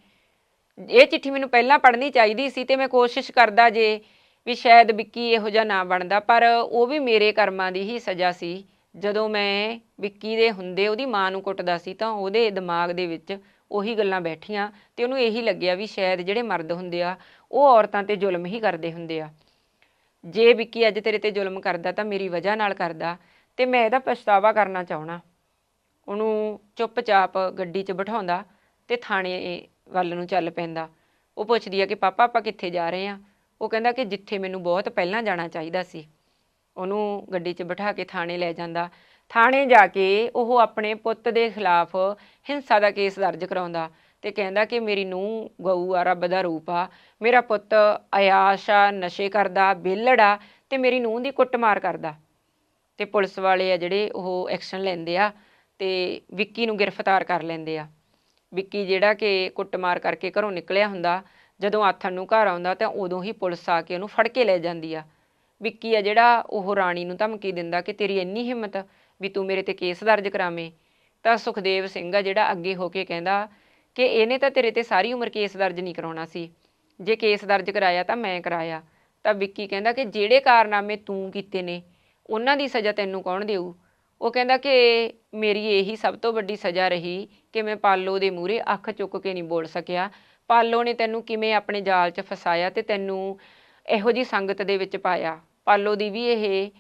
Speaker 1: ਇਹ ਚਿੱਠੀ ਮੈਨੂੰ ਪਹਿਲਾਂ ਪੜ੍ਹਨੀ ਚਾਹੀਦੀ ਸੀ ਤੇ ਮੈਂ ਕੋਸ਼ਿਸ਼ ਕਰਦਾ ਜੇ ਵੀ ਸ਼ਾਇਦ ਵਿੱਕੀ ਇਹੋ ਜਿਹਾ ਨਾ ਬਣਦਾ, ਪਰ ਉਹ ਵੀ ਮੇਰੇ ਕਰਮਾਂ ਦੀ ਹੀ ਸਜ਼ਾ ਸੀ। ਜਦੋਂ ਮੈਂ ਵਿੱਕੀ ਦੇ ਹੁੰਦੇ ਉਹਦੀ ਮਾਂ ਨੂੰ ਕੁੱਟਦਾ ਸੀ, ਤਾਂ ਉਹਦੇ ਦਿਮਾਗ ਦੇ ਵਿੱਚ ਉਹੀ ਗੱਲਾਂ ਬੈਠੀਆਂ ਤੇ ਉਹਨੂੰ ਇਹੀ ਲੱਗਿਆ ਵੀ ਸ਼ਾਇਦ ਜਿਹੜੇ ਮਰਦ ਹੁੰਦੇ ਆ, ਉਹ ਔਰਤਾਂ ਤੇ ਜ਼ੁਲਮ ਹੀ ਕਰਦੇ ਹੁੰਦੇ ਆ। ਜੇ ਵਿੱਕੀ ਅੱਜ ਤੇਰੇ ਤੇ ਜ਼ੁਲਮ ਕਰਦਾ ਤਾਂ ਮੇਰੀ ਵਜ੍ਹਾ ਨਾਲ ਕਰਦਾ ਤੇ ਮੈਂ ਇਹਦਾ ਪਛਤਾਵਾ ਕਰਨਾ ਚਾਹਣਾ ਉਹਨੂੰ ਚੁੱਪਚਾਪ ਗੱਡੀ 'ਚ ਬਿਠਾਉਂਦਾ ਤੇ ਥਾਣੇ ਵੱਲ ਨੂੰ ਚੱਲ ਪੈਂਦਾ। ਉਹ ਪੁੱਛਦੀ ਆ ਕਿ, ਪਾਪਾ, ਆਪਾਂ ਕਿੱਥੇ ਜਾ ਰਹੇ ਆ? ਉਹ ਕਹਿੰਦਾ ਕਿ ਜਿੱਥੇ ਮੈਨੂੰ ਬਹੁਤ ਪਹਿਲਾਂ ਜਾਣਾ ਚਾਹੀਦਾ ਸੀ, ਉਹਨੂੰ ਗੱਡੀ 'ਚ ਬਿਠਾ ਕੇ ਥਾਣੇ ਲੈ ਜਾਂਦਾ। ਥਾਣੇ ਜਾ ਕੇ ਉਹ ਆਪਣੇ ਪੁੱਤ ਦੇ ਖਿਲਾਫ ਹਿੰਸਾ ਦਾ ਕੇਸ ਦਰਜ ਕਰਾਉਂਦਾ ਤੇ ਕਹਿੰਦਾ ਕਿ ਮੇਰੀ ਨੂੰਹ ਗਊ ਆ, ਰੱਬ ਦਾ ਰੂਪ ਆ। ਮੇਰਾ ਪੁੱਤ ਅਯਾਸ਼ਾ ਨਸ਼ੇ ਕਰਦਾ, ਵਿਹਲੜਾ ਤੇ ਮੇਰੀ ਨੂੰਹ ਦੀ ਕੁੱਟਮਾਰ ਕਰਦਾ। ਤੇ ਪੁਲਿਸ ਵਾਲੇ ਆ ਜਿਹੜੇ ਉਹ ਐਕਸ਼ਨ ਲੈਂਦੇ ਆ ਤੇ ਵਿੱਕੀ ਨੂੰ ਗ੍ਰਿਫਤਾਰ ਕਰ ਲੈਂਦੇ ਆ। ਵਿੱਕੀ ਜਿਹੜਾ ਕਿ ਕੁੱਟਮਾਰ ਕਰਕੇ ਘਰੋਂ ਨਿਕਲਿਆ ਹੁੰਦਾ ਜਦੋਂ ਆਥਣ ਨੂੰ ਘਰ ਆਉਂਦਾ ਤਾਂ ਉਦੋਂ ਹੀ ਪੁਲਿਸ ਆ ਕੇ ਉਹਨੂੰ ਫੜ ਕੇ ਲੈ ਜਾਂਦੀ ਆ। ਵਿੱਕੀ ਆ ਜਿਹੜਾ ਉਹ ਰਾਣੀ ਨੂੰ ਧਮਕੀ ਦਿੰਦਾ ਕਿ ਤੇਰੀ ਇੰਨੀ ਹਿੰਮਤ ਵੀ ਤੂੰ ਮੇਰੇ ਤੇ ਕੇਸ ਦਰਜ ਕਰਾਵੇਂ। ਤਾਂ ਸੁਖਦੇਵ ਸਿੰਘ ਆ ਜਿਹੜਾ ਅੱਗੇ ਹੋ ਕੇ ਕਹਿੰਦਾ ਕਿ ਇਹਨੇ ਤਾਂ ਤੇਰੇ ਤੇ ਸਾਰੀ ਉਮਰ ਕੇਸ ਦਰਜ ਨਹੀਂ ਕਰਾਉਣਾ ਸੀ। ਜੇ ਕੇਸ ਦਰਜ ਕਰਾਇਆ ਤਾਂ ਮੈਂ ਕਰਾਇਆ। ਤਾਂ ਵਿੱਕੀ ਕਹਿੰਦਾ ਕਿ ਜਿਹੜੇ ਕਾਰਨਾਮੇ ਤੂੰ ਕੀਤੇ ਨੇ, ਉਹਨਾਂ ਦੀ ਸਜ਼ਾ ਤੈਨੂੰ ਕੌਣ ਦੇਊ? ਉਹ ਕਹਿੰਦਾ ਕਿ ਮੇਰੀ ਇਹੀ ਸਭ ਤੋਂ ਵੱਡੀ ਸਜ਼ਾ ਰਹੀ ਕਿ ਮੈਂ ਪਾਲੋ ਦੇ ਮੂਹਰੇ ਅੱਖ ਚੁੱਕ ਕੇ ਨਹੀਂ ਬੋਲ ਸਕਿਆ। ਪਾਲੋ ਨੇ ਤੈਨੂੰ ਕਿਵੇਂ ਆਪਣੇ ਜਾਲ 'ਚ ਫਸਾਇਆ ਤੇ ਤੈਨੂੰ ਇਹੋ ਜੀ ਸੰਗਤ ਦੇ ਵਿੱਚ ਪਾਇਆ? ਪਾਲੋ ਦੀ ਵੀ ਇਹ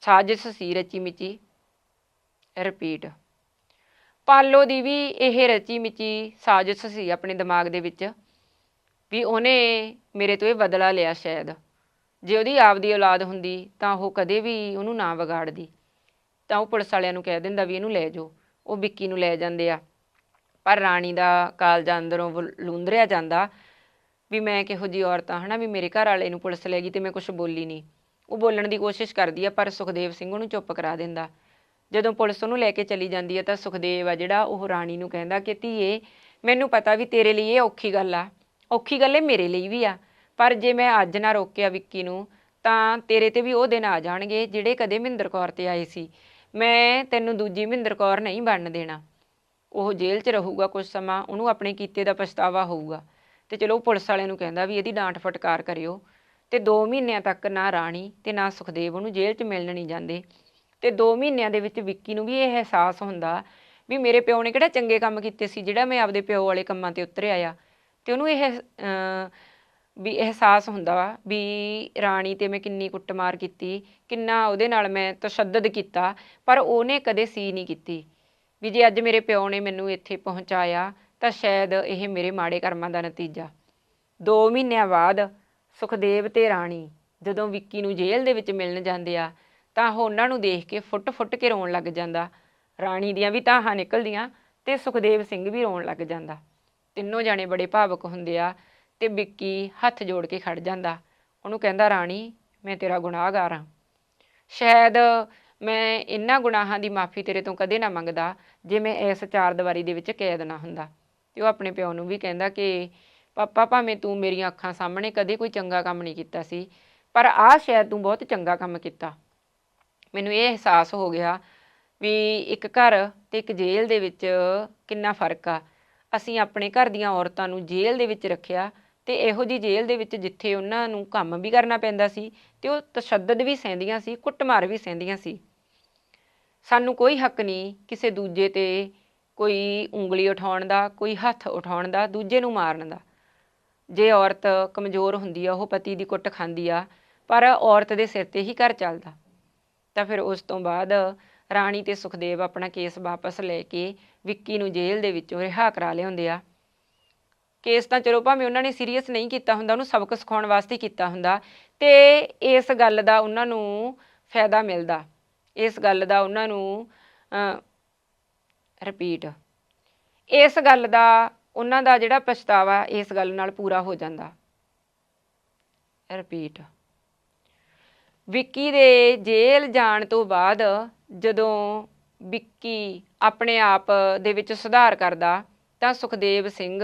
Speaker 1: ਸਾਜ਼ਿਸ਼ ਸੀ ਰਚੀ ਮਿਚੀ। ਰਿਪੀਟ। ਪਾਲੋ ਦੀ ਵੀ ਇਹ ਰਚੀ ਮਿਚੀ ਸਾਜ਼ਿਸ਼ ਸੀ ਆਪਣੇ ਦਿਮਾਗ ਦੇ ਵਿੱਚ ਵੀ ਉਹਨੇ ਮੇਰੇ ਤੋਂ ਇਹ ਬਦਲਾ ਲਿਆ ਸ਼ਾਇਦ। ਜੇ ਉਹਦੀ ਆਪਦੀ ਔਲਾਦ ਹੁੰਦੀ ਤਾਂ ਉਹ ਕਦੇ ਵੀ ਉਹਨੂੰ ਨਾ ਵਿਗਾੜਦੀ। ਤਾਂ ਉਹ ਪੁਲਿਸ ਵਾਲਿਆਂ ਨੂੰ ਕਹਿ ਦਿੰਦਾ ਵੀ ਇਹਨੂੰ ਲੈ ਜਾਓ। ਉਹ ਵਿੱਕੀ ਨੂੰ ਲੈ ਜਾਂਦੇ ਆ। ਪਰ ਰਾਣੀ ਦਾ ਕਾਲਜਾ ਅੰਦਰੋਂ ਵ- ਲੂੰਦਰਿਆ ਜਾਂਦਾ ਵੀ ਮੈਂ ਕਿਹੋ ਜੀ ਔਰਤ ਆ ਹਨਾ, ਵੀ ਮੇਰੇ ਘਰ ਵਾਲੇ ਨੂੰ ਪੁਲਿਸ ਲੈ ਗਈ ਤੇ ਮੈਂ ਕੁਝ ਬੋਲੀ ਨਹੀਂ ਉਹ ਬੋਲਣ ਦੀ ਕੋਸ਼ਿਸ਼ ਕਰਦੀ ਆ, ਪਰ ਸੁਖਦੇਵ ਸਿੰਘ ਉਹਨੂੰ ਚੁੱਪ ਕਰਾ ਦਿੰਦਾ। ਜਦੋਂ ਪੁਲਿਸ ਉਹਨੂੰ ਲੈ ਕੇ ਚਲੀ ਜਾਂਦੀ ਹੈ ਤਾਂ ਸੁਖਦੇਵ ਆ ਜਿਹੜਾ ਉਹ ਰਾਣੀ ਨੂੰ ਕਹਿੰਦਾ ਕਿ ਧੀਏ, ਮੈਨੂੰ ਪਤਾ ਵੀ ਤੇਰੇ ਲਈ ਇਹ ਔਖੀ ਗੱਲ ਆ। ਔਖੀ ਗੱਲ ਇਹ ਮੇਰੇ ਲਈ ਵੀ ਆ। ਪਰ ਜੇ ਮੈਂ ਅੱਜ ਨਾ ਰੋਕਿਆ ਵਿੱਕੀ ਨੂੰ, ਤਾਂ ਤੇਰੇ ਤੇ ਵੀ ਉਹ ਦਿਨ ਆ ਜਾਣਗੇ ਜਿਹੜੇ ਕਦੇ ਮਹਿੰਦਰ ਕੌਰ ਤੇ ਆਏ ਸੀ। ਮੈਂ ਤੈਨੂੰ ਦੂਜੀ ਮਹਿੰਦਰ ਕੌਰ ਨਹੀਂ ਬਣਨ ਦੇਣਾ। ਉਹ ਜੇਲ੍ਹ 'ਚ ਰਹੂਗਾ ਕੁਝ ਸਮਾਂ, ਉਹਨੂੰ ਆਪਣੇ ਕੀਤੇ ਦਾ ਪਛਤਾਵਾ ਹੋਊਗਾ। ਤੇ ਚਲੋ ਉਹ ਪੁਲਿਸ ਵਾਲਿਆਂ ਨੂੰ ਕਹਿੰਦਾ ਵੀ ਇਹਦੀ ਡਾਂਟ ਫਟਕਾਰ ਕਰਿਓ। ਤੇ 2 ਮਹੀਨਿਆਂ ਤੱਕ ਨਾ ਰਾਣੀ ਤੇ ਨਾ ਸੁਖਦੇਵ ਉਹਨੂੰ ਜੇਲ੍ਹ 'ਚ ਮਿਲਣ ਨਹੀਂ ਜਾਂਦੇ। ਤੇ 2 ਮਹੀਨਿਆਂ ਦੇ ਵਿੱਚ ਵਿੱਕੀ ਨੂੰ ਵੀ ਇਹ ਅਹਿਸਾਸ ਹੁੰਦਾ ਵੀ ਮੇਰੇ ਪਿਓ ਨੇ ਕਿਹੜਾ ਚੰਗੇ ਕੰਮ ਕੀਤੇ ਸੀ, ਜਿਹੜਾ ਮੈਂ ਆਪਦੇ ਪਿਓ ਵਾਲੇ ਕੰਮਾਂ ਤੇ ਉਤਰਿਆ ਆਇਆ ਤੇ ਉਹਨੂੰ ਇਹ ਵੀ ਅਹਿਸਾਸ ਹੁੰਦਾ ਵਾ ਵੀ ਰਾਣੀ ਤੇ ਮੈਂ ਕਿੰਨੀ ਕੁੱਟਮਾਰ ਕੀਤੀ, ਕਿੰਨਾ ਉਹਦੇ ਨਾਲ ਮੈਂ ਤਸ਼ੱਦਦ ਕੀਤਾ, ਪਰ ਉਹਨੇ ਕਦੇ ਸੀ ਨਹੀਂ ਕੀਤੀ। ਵੀ ਜੇ ਅੱਜ ਮੇਰੇ ਪਿਓ ਨੇ ਮੈਨੂੰ ਇੱਥੇ ਪਹੁੰਚਾਇਆ, ਤਾਂ ਸ਼ਾਇਦ ਇਹ ਮੇਰੇ ਮਾੜੇ ਕਰਮਾਂ ਦਾ ਨਤੀਜਾ। 2 ਮਹੀਨਿਆਂ ਬਾਅਦ ਸੁਖਦੇਵ ਤੇ ਰਾਣੀ ਜਦੋਂ ਵਿੱਕੀ ਨੂੰ ਜੇਲ੍ਹ ਦੇ ਵਿੱਚ ਮਿਲਣ ਜਾਂਦੇ ਆ, ਤਾਂ ਉਹ ਉਹਨਾਂ ਨੂੰ ਦੇਖ ਕੇ ਫੁੱਟ-ਫੁੱਟ ਕੇ ਰੋਣ ਲੱਗ ਜਾਂਦਾ। ਰਾਣੀ ਦੀਆਂ ਵੀ ਤਾਹਾਂ ਨਿਕਲਦੀਆਂ ਤੇ ਸੁਖਦੇਵ ਸਿੰਘ ਵੀ ਰੋਣ ਲੱਗ ਜਾਂਦਾ। ਤਿੰਨੋਂ ਜਾਣੇ ਬੜੇ ਭਾਵਕ ਹੁੰਦੇ ਆ ਤੇ ਵਿੱਕੀ ਹੱਥ ਜੋੜ ਕੇ ਖੜ ਜਾਂਦਾ। ਉਹਨੂੰ ਕਹਿੰਦਾ, ਰਾਣੀ, ਮੈਂ ਤੇਰਾ ਗੁਨਾਹਗਾਰ ਹਾਂ। ਸ਼ਾਇਦ ਮੈਂ ਇਹਨਾਂ ਗੁਨਾਹਾਂ ਦੀ ਮਾਫੀ ਤੇਰੇ ਤੋਂ ਕਦੇ ਨਾ ਮੰਗਦਾ ਜੇ ਮੈਂ ਇਸ ਚਾਰ ਦੀਵਾਰੀ ਦੇ ਵਿੱਚ ਕੈਦ ਨਾ ਹੁੰਦਾ। ਤੇ ਉਹ ਆਪਣੇ ਪਿਓ ਨੂੰ ਵੀ ਕਹਿੰਦਾ ਕਿ ਪਾਪਾ, ਭਾਵੇਂ ਤੂੰ ਮੇਰੀਆਂ ਅੱਖਾਂ ਸਾਹਮਣੇ ਕਦੇ ਕੋਈ ਚੰਗਾ ਕੰਮ ਨਹੀਂ ਕੀਤਾ ਸੀ, ਪਰ ਆਹ ਸ਼ਾਇਦ ਤੂੰ ਬਹੁਤ ਚੰਗਾ ਕੰਮ ਕੀਤਾ। ਮੈਨੂੰ ਇਹ ਅਹਿਸਾਸ ਹੋ ਗਿਆ ਵੀ ਇੱਕ ਘਰ ਤੇ ਇੱਕ ਜੇਲ੍ਹ ਦੇ ਵਿੱਚ ਕਿੰਨਾ ਫ਼ਰਕ ਆ। ਅਸੀਂ ਆਪਣੇ ਘਰ ਦੀਆਂ ਔਰਤਾਂ ਨੂੰ ਜੇਲ੍ਹ ਦੇ ਵਿੱਚ ਰੱਖਿਆ ਤੇ ਇਹੋ ਜੀ ਜੇਲ੍ਹ ਦੇ ਵਿੱਚ ਜਿੱਥੇ ਉਹਨਾਂ ਨੂੰ ਕੰਮ ਵੀ ਕਰਨਾ ਪੈਂਦਾ ਸੀ ਤੇ ਉਹ ਤਸ਼ੱਦਦ ਵੀ ਸਹਿੰਦੀਆਂ ਸੀ, ਕੁੱਟਮਾਰ ਵੀ ਸਹਿੰਦੀਆਂ ਸੀ। ਸਾਨੂੰ ਕੋਈ ਹੱਕ ਨਹੀਂ ਕਿਸੇ ਦੂਜੇ ਤੇ ਕੋਈ ਉਂਗਲੀ ਉਠਾਉਣ ਦਾ, ਕੋਈ ਹੱਥ ਉਠਾਉਣ ਦਾ, ਦੂਜੇ ਨੂੰ ਮਾਰਨ ਦਾ। ਜੇ ਔਰਤ ਕਮਜ਼ੋਰ ਹੁੰਦੀ ਆ, ਉਹ ਪਤੀ ਦੀ ਕੁੱਟ ਖਾਂਦੀ ਆ, ਪਰ ਔਰਤ ਦੇ ਸਿਰ ਤੇ ਹੀ ਘਰ ਚੱਲਦਾ। ਤਾਂ ਫਿਰ ਉਸ ਤੋਂ ਬਾਅਦ ਰਾਣੀ ਤੇ ਸੁਖਦੇਵ ਆਪਣਾ ਕੇਸ ਵਾਪਸ ਲੈ ਕੇ ਵਿੱਕੀ ਨੂੰ ਜੇਲ੍ਹ ਦੇ ਵਿੱਚੋਂ ਰਿਹਾ ਕਰਾ ਲਿਆਉਂਦੇ ਆ। ਕੇਸ ਤਾਂ ਚਲੋ ਭਾਵੇਂ ਉਹਨਾਂ ਨੇ ਸੀਰੀਅਸ ਨਹੀਂ ਕੀਤਾ ਹੁੰਦਾ, ਉਹਨੂੰ ਸਬਕ ਸਿਖਾਉਣ ਵਾਸਤੇ ਕੀਤਾ ਹੁੰਦਾ, ਤੇ ਇਸ ਗੱਲ ਦਾ ਉਹਨਾਂ ਨੂੰ ਫਾਇਦਾ ਮਿਲਦਾ। ਇਸ ਗੱਲ ਦਾ ਉਹਨਾਂ ਨੂੰ ਰਿਪੀਟ ਇਸ ਗੱਲ ਦਾ, ਉਹਨਾਂ ਦਾ ਜਿਹੜਾ ਪਛਤਾਵਾ ਇਸ ਗੱਲ ਨਾਲ ਪੂਰਾ ਹੋ ਜਾਂਦਾ। ਰਿਪੀਟ ਵਿੱਕੀ ਦੇ ਜੇਲ੍ਹ ਜਾਣ ਤੋਂ ਬਾਅਦ ਜਦੋਂ ਵਿੱਕੀ ਆਪਣੇ ਆਪ ਦੇ ਵਿੱਚ ਸੁਧਾਰ ਕਰਦਾ, ਤਾਂ ਸੁਖਦੇਵ ਸਿੰਘ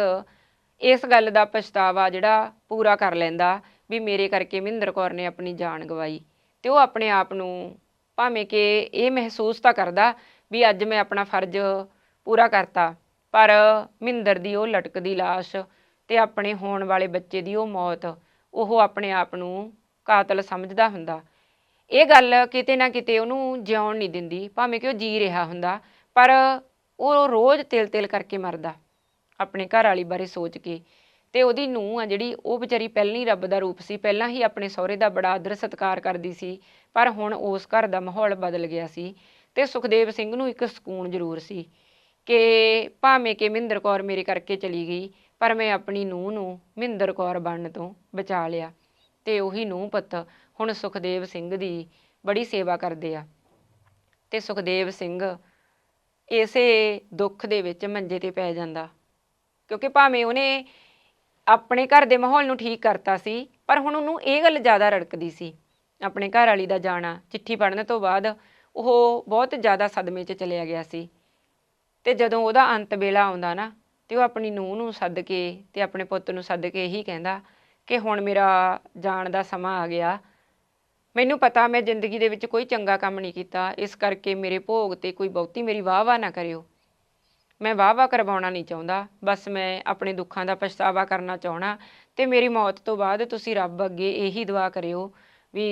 Speaker 1: ਇਸ ਗੱਲ ਦਾ ਪਛਤਾਵਾ ਜਿਹੜਾ ਪੂਰਾ ਕਰ ਲੈਂਦਾ ਵੀ ਮੇਰੇ ਕਰਕੇ ਮਹਿੰਦਰ ਕੌਰ ਨੇ ਆਪਣੀ ਜਾਨ ਗਵਾਈ ਤੇ ਉਹ ਆਪਣੇ ਆਪ ਨੂੰ ਭਾਵੇਂ ਕਿ ਇਹ ਮਹਿਸੂਸ ਤਾਂ ਕਰਦਾ ਵੀ ਅੱਜ ਮੈਂ ਆਪਣਾ ਫਰਜ਼ ਪੂਰਾ ਕਰਤਾ, ਪਰ ਮਹਿੰਦਰ ਦੀ ਉਹ ਲਟਕਦੀ ਲਾਸ਼ ਤੇ ਆਪਣੇ ਹੋਣ ਵਾਲੇ ਬੱਚੇ ਦੀ ਉਹ ਮੌਤ, ਉਹ ਆਪਣੇ ਆਪ ਨੂੰ ਕਾਤਲ ਸਮਝਦਾ ਹੁੰਦਾ। ਇਹ ਗੱਲ ਕਿਤੇ ਨਾ ਕਿਤੇ ਉਹਨੂੰ ਜਿਉਣ ਨਹੀਂ ਦਿੰਦੀ, ਭਾਵੇਂ ਕਿ ਉਹ ਜੀ ਰਿਹਾ ਹੁੰਦਾ, ਪਰ ਉਹ ਰੋਜ਼ ਤਿਲ-ਤਿਲ ਕਰਕੇ ਮਰਦਾ, ਆਪਣੇ ਘਰ ਵਾਲੀ ਬਾਰੇ ਸੋਚ ਕੇ। ਤੇ ਉਹਦੀ ਨੂੰਹ ਆ ਜਿਹੜੀ, ਉਹ ਵਿਚਾਰੀ ਪਹਿਲਾਂ ਹੀ ਰੱਬ ਦਾ ਰੂਪ ਸੀ, ਪਹਿਲਾਂ ਹੀ ਆਪਣੇ ਸਹੁਰੇ ਦਾ ਬੜਾ ਆਦਰ ਸਤਿਕਾਰ ਕਰਦੀ ਸੀ, ਪਰ ਹੁਣ ਉਸ ਘਰ ਦਾ ਮਾਹੌਲ ਬਦਲ ਗਿਆ ਸੀ ਤੇ ਸੁਖਦੇਵ ਸਿੰਘ ਨੂੰ ਇੱਕ ਸਕੂਨ ਜ਼ਰੂਰ ਸੀ ਕਿ ਭਾਵੇਂ ਕਿ ਮਹਿੰਦਰ ਕੌਰ ਮੇਰੇ ਕਰਕੇ ਚਲੀ ਗਈ, ਪਰ ਮੈਂ ਆਪਣੀ ਨੂੰਹ ਨੂੰ ਮਹਿੰਦਰ ਕੌਰ ਬਣਨ ਤੋਂ ਬਚਾ ਲਿਆ ਤੇ ਉਹੀ ਨੂੰਹ ਪੁੱਤ ਹੁਣ ਸੁਖਦੇਵ ਸਿੰਘ ਦੀ ਬੜੀ ਸੇਵਾ ਕਰਦੇ ਆ। ਤੇ ਸੁਖਦੇਵ ਸਿੰਘ ਇਸੇ ਦੁੱਖ ਦੇ ਵਿੱਚ ਮੰਜੇ ਤੇ ਪੈ ਜਾਂਦਾ, ਕਿਉਂਕਿ ਭਾਵੇਂ ਉਹਨੇ ਆਪਣੇ ਘਰ ਦੇ ਮਾਹੌਲ ਨੂੰ ਠੀਕ ਕਰਤਾ ਸੀ, ਪਰ ਹੁਣ ਉਹਨੂੰ ਇਹ ਗੱਲ ਜ਼ਿਆਦਾ ਰੜਕਦੀ ਸੀ। ਆਪਣੇ ਘਰ ਵਾਲੀ ਦਾ ਜਾਣਾ, ਚਿੱਠੀ ਪੜ੍ਹਨ ਤੋਂ ਬਾਅਦ ਉਹ ਬਹੁਤ ਜ਼ਿਆਦਾ ਸਦਮੇ 'ਚ ਚਲਿਆ ਗਿਆ ਸੀ। ਤੇ ਜਦੋਂ ਉਹਦਾ ਅੰਤ ਵੇਲਾ ਆਉਂਦਾ ਨਾ, ਤੇ ਉਹ ਆਪਣੀ ਨੂੰਹ ਨੂੰ ਸੱਦ ਕੇ ਤੇ ਆਪਣੇ ਪੁੱਤ ਨੂੰ ਸੱਦ ਕੇ ਇਹੀ ਕਹਿੰਦਾ ਕਿ ਹੁਣ ਮੇਰਾ ਜਾਣ ਦਾ ਸਮਾਂ ਆ ਗਿਆ। ਮੈਨੂੰ ਪਤਾ ਮੈਂ ਜ਼ਿੰਦਗੀ ਦੇ ਵਿੱਚ ਕੋਈ ਚੰਗਾ ਕੰਮ ਨਹੀਂ ਕੀਤਾ, ਇਸ ਕਰਕੇ ਮੇਰੇ ਭੋਗ ਤੇ ਕੋਈ ਬਹੁਤੀ ਮੇਰੀ ਵਾਹ-ਵਾਹ ਨਾ ਕਰਿਓ। ਮੈਂ ਵਾਹ-ਵਾਹ ਕਰਵਾਉਣਾ ਨਹੀਂ ਚਾਹੁੰਦਾ। ਬਸ ਮੈਂ ਆਪਣੇ ਦੁੱਖਾਂ ਦਾ ਪਛਤਾਵਾ ਕਰਨਾ ਚਾਹਣਾ ਤੇ ਮੇਰੀ ਮੌਤ ਤੋਂ ਬਾਅਦ ਤੁਸੀਂ ਰੱਬ ਅੱਗੇ ਇਹੀ ਦੁਆ ਕਰਿਓ ਵੀ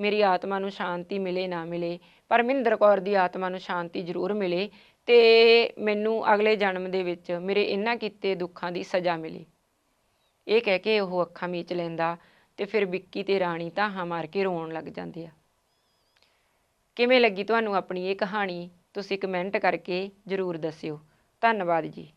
Speaker 1: ਮੇਰੀ ਆਤਮਾ ਨੂੰ ਸ਼ਾਂਤੀ ਮਿਲੇ ਨਾ ਮਿਲੇ। ਪਰ ਮਹਿੰਦਰ ਕੌਰ ਦੀ ਆਤਮਾ ਨੂੰ ਸ਼ਾਂਤੀ ਜ਼ਰੂਰ ਮਿਲੇ ਤੇ ਮੈਨੂੰ ਅਗਲੇ ਜਨਮ ਦੇ ਵਿੱਚ ਮੇਰੇ ਇਹਨਾਂ ਕੀਤੇ ਦੁੱਖਾਂ ਦੀ ਸਜ਼ਾ ਮਿਲੇ। ਇਹ ਕਹਿ ਕੇ ਉਹ ਅੱਖਾਂ ਮੀਚ ਲੈਂਦਾ ਤੇ ਫਿਰ ਵਿੱਕੀ ਤੇ ਰਾਣੀ ਤਾਂ ਮਾਰ ਕੇ ਰੋਣ ਲੱਗ ਜਾਂਦੇ ਆ। ਕਿਵੇਂ ਲੱਗੀ ਤੁਹਾਨੂੰ ਆਪਣੀ ਇਹ ਕਹਾਣੀ? ਤੁਸੀਂ ਕਮੈਂਟ ਕਰਕੇ ਜ਼ਰੂਰ ਦੱਸਿਓ। ਧੰਨਵਾਦ ਜੀ।